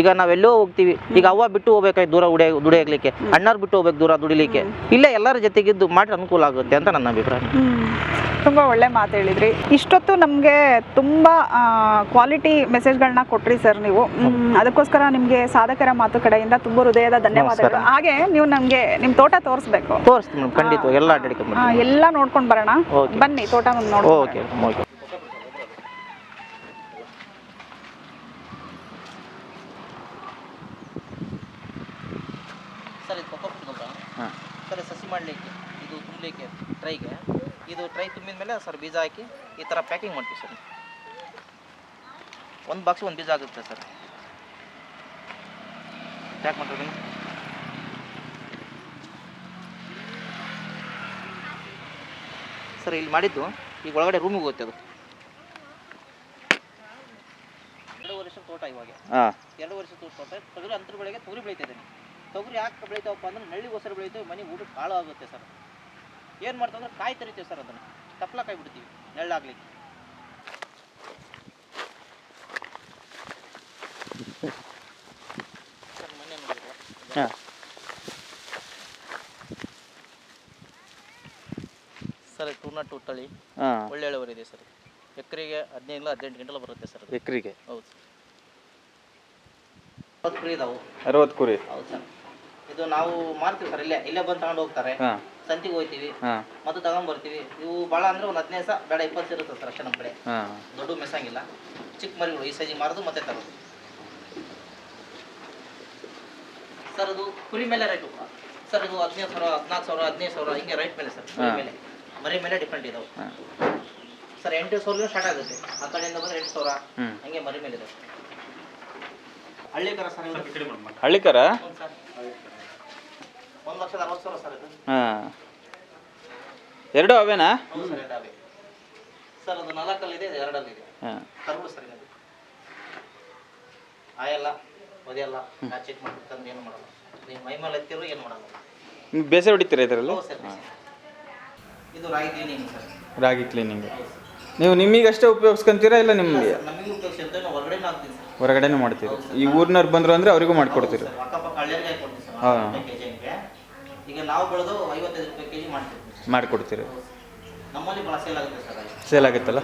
ಈಗ ನಾವೆಲ್ಲೋ ಹೋಗ್ತೀವಿ. ಈಗ ಅವ್ವ ಬಿಟ್ಟು ಹೋಗ್ಬೇಕಾಯ್ತು ದೂರ ಉಡಿಯ ದುಡಿಯಲಿಕ್ಕೆ ಅಣ್ಣಾರು ಬಿಟ್ಟು ಹೋಗ್ಬೇಕು ದೂರ ದುಡಿಲಿಕ್ಕೆ. ಇಲ್ಲೇ ಎಲ್ಲರ ಜೊತೆಗಿದ್ದು ಮಾಡಿ ಅನುಕೂಲ ಆಗುತ್ತೆ ಅಂತ ನನ್ನ ಅಭಿಪ್ರಾಯ. ತುಂಬ ಒಳ್ಳೆ ಮಾತು ಹೇಳಿದ್ರಿ. ಇಷ್ಟೊತ್ತು ನಮಗೆ ತುಂಬಾ ಕ್ವಾಲಿಟಿ ಮೆಸೇಜ್ಗಳನ್ನ ಕೊಟ್ರಿ ಸರ್ ನೀವು. ಅದಕ್ಕೋಸ್ಕರ ನಿಮಗೆ ಸಾಧಕರ ಮಾತು ಕಡೆಯಿಂದ ತುಂಬ ಹೃದಯದ ಧನ್ಯವಾದಗಳು. ಹಾಗೆ ನೀವು ನಮಗೆ ನಿಮ್ಮ ತೋಟ ತೋರಿಸ್ಬೇಕು. ತೋರಿಸ್ತೀನಿ ಖಂಡಿತ ಎಲ್ಲ ಎಲ್ಲ ನೋಡ್ಕೊಂಡು ಬರೋಣ. Okay. ಬನ್ನಿ ತೋಟ ನೋಡಿ ಓಕೆ ಓಕೆ ಸರ್ ಇದು ಕೊಕ್ಕೋ ಗೊಬ್ಬರ ಹಾಂ. ಸರ್ ಸಸಿ ಮಾಡಲಿಕ್ಕೆ ಇದು ತುಂಬಲಿಕ್ಕೆ ಟ್ರೈಗೆ. ಇದು ಟ್ರೈ ತುಂಬಿದ ಮೇಲೆ ಸರ್ ಬೀಜ ಹಾಕಿ ಈ ಥರ ಪ್ಯಾಕಿಂಗ್ ಮಾಡ್ತೀವಿ ಸರ್. ಒಂದು ಬಾಕ್ಸ್ ಒಂದು ಬೀಜ ಆಗುತ್ತೆ ಸರ್. ಪ್ಯಾಕ್ ಮಾಡ್ರಿ ಸರ್ ಇಲ್ಲಿ ಮಾಡಿದ್ದು ಈಗ ಒಳಗಡೆ ರೂಮಿಗೆ ಹೋಗುತ್ತೆ ಅದು. ಎರಡು ವರ್ಷ ತೋಟ ಇವಾಗ. ಹಾಂ. ಎರಡು ವರ್ಷ ತೋಟ ತೊಗರಿ ಅಂತರ ಬೆಳೆಗೆ ತೊಗರಿ ಬೆಳಿತಿದ್ದೀನಿ ತೊಗರಿ ಯಾಕೆ ಬೆಳಿತಾವಪ್ಪ ಅಂದ್ರೆ ನಳ್ಳಿಗೋಸ್ಕರ ಬೆಳಿತೇವೆ ಮನೆಗೆ ಊಟಕ್ಕೆ ಕಾಳು ಆಗುತ್ತೆ ಸರ್. ಏನು ಅಂದ್ರೆ ಕಾಯಿ ತರಿತೀವಿ ಸರ್ ಅದನ್ನು. ತಪ್ಪಲ ಕಾಯಿ ಬಿಡ್ತೀವಿ ನೆಳ್ಳಾಗ್ಲಿಕ್ಕೆ? ಹಾಂ. ಟೂ ನಾಟ್ ಟೂ ತಳಿ. ಹಾಂ. ಒಳ್ಳೆ ಇಳುವರಿ ಇದೆ ಸರ್. ಎಕರೆಗೆ ಹದಿನೈದು ಹದಿನೆಂಟು ಗಂಟೆಲ್ಲ ಬರುತ್ತೆ ಸರ್ ಅದು. ಎಕರೆಗೆ? ಹೌದು ಸರ್. ಕುರಿ ಇದಾವು. ಅರವತ್ತು ಕುರಿ? ಹೌದು ಸರ್. ಇದು ನಾವು ಮಾರ್ತೀವಿ ಸರ್ ಇಲ್ಲೇ ಇಲ್ಲೇ ಬಂದು ತಗೊಂಡು ಹೋಗ್ತಾರೆ. ಹಾಂ. ಸಂತಿಗೆ ಹೋಗ್ತೀವಿ ಹಾಂ. ಮತ್ತೆ ತಗೊಂಡ್ಬರ್ತೀವಿ ಇವು ಭಾಳ ಅಂದ್ರೆ ಒಂದು ಹದಿನೈದು ಸಾವಿರ ಬೇಡ ಇಪ್ಪತ್ತು ಇರುತ್ತೆ ಸರ್ ಅಷ್ಟೇ ನಮ್ಮ ಕಡೆ. ಹಾಂ. ದೊಡ್ಡ ಮೆಸಂಗಿಲ್ಲ ಚಿಕ್ಕ ಮರಿಗಳು ಈ ಸೈಜಿಗೆ ಮಾರೋದು ಮತ್ತೆ ತರೋದು. ಸರ್ ಅದು ಕುರಿ ಮೇಲೆ ರೇಟು ಸರ್ ಇದು ಹದಿನೈದು ಸಾವಿರ ಹದಿನಾಲ್ಕು ಸಾವಿರ ಹದಿನೈದು ಸಾವಿರ ಹಿಂಗೆ ರೈಟ್ ಮೇಲೆ ಸರ್ ಕುರಿ ಹಾ. ಮೇಲೆ. ಮರಿ ಮೇಲೆ ಡಿಪೆಂಡ್ ಇದಾವೆ. ಸರ್ ಎಂಟು ಸಾವಿರ ಸ್ಟಾರ್ಟ್ ಆಗುತ್ತೆ. ಆ ಕಡೆಯಿಂದ ಬಂದ್ರೆ ಎಂಟು ಸಾವಿರ ಹಂಗೆ ಮರಿ ಮೇಲೆ ಇದೆ. ಹಳ್ಳಿಕರ ಸರ್ ಇದು ಹಳ್ಳಿಕರ? ಒಂದ್ ಲಕ್ಷದ ಅರವತ್ತು ಸಾವಿರ ಸರ್ ಇದು. ಹಾಂ. ಎರಡು ಅವೇನಾ? ಸರ್ ಎರಡು ಎರಡಾವೆ ಸರ್ ಅದು ನಾಲ್ಕಲ್ಲಿದೆ ಇದು ಎರಡಲ್ಲಿದೆ. ಹಾಂ. ಕರುಳು ಸರ್ ಇದು. ಆಯಲ್ಲ ಒದೆಯಲ್ಲ ನಾ ಚೆಕ್ ಮಾಡಿ ತಂದು ಏನು ಮಾಡಲ್ಲ. ನೀವು ಮೈ ಮೇಲೆ ಎತ್ತಿರೋ ಏನು ಮಾಡಲ್ಲ. ನೀವು ಬೇಸೆ ಹೊಡಿತೀರಾ ಇದರಲ್ಲಿ? ಸರ್ ಇದು ರಾಗಿ ಕ್ಲೀನಿಂಗ್ ಸರ್. ರಾಗಿ ಕ್ಲೀನಿಂಗ್ ನೀವು ನಿಮಗಷ್ಟೇ ಉಪಯೋಗಿಸ್ಕೊಂತೀರಾ ಇಲ್ಲ ನಿಮಗೆ ನಮಗೆ? ಉಪಯೋಗಿಸಿ ಅಂತ ನಾವು ಹೊರಗಡೆ ಹಾಕ್ತೀನಿ ಸರ್. ಹೊರಗಡೆನೂ ಮಾಡ್ತೀರಿ? ಈ ಊರಿನವ್ರು ಬಂದ್ರು ಅಂದ್ರೆ ಅವರಿಗೂ ಮಾಡಿಕೊಡ್ತೀರಿ? ಸರ್. ಅಕ್ಕಪಕ್ಕ ಹಳ್ಳಿಯರಿಗೆ ಹಾಕೊಡ್ತೀವಿ ಸರ್ ಹಾ. ಕೆ ಜಿಗೆ ಈಗ ನಾವು ಬೆಳೆದು ಐವತ್ತೈದು ರೂಪಾಯಿ ಕೆ ಜಿ ಮಾಡ್ತೀವಿ ಮಾಡಿಕೊಡ್ತೀರಿ? ನಮ್ಮಲ್ಲಿ ಭಾಳ ಸೇಲ್ ಆಗುತ್ತೆ ಸರ್ ರಾಗಿ. ಸೇಲ್ ಆಗುತ್ತಲ್ಲ?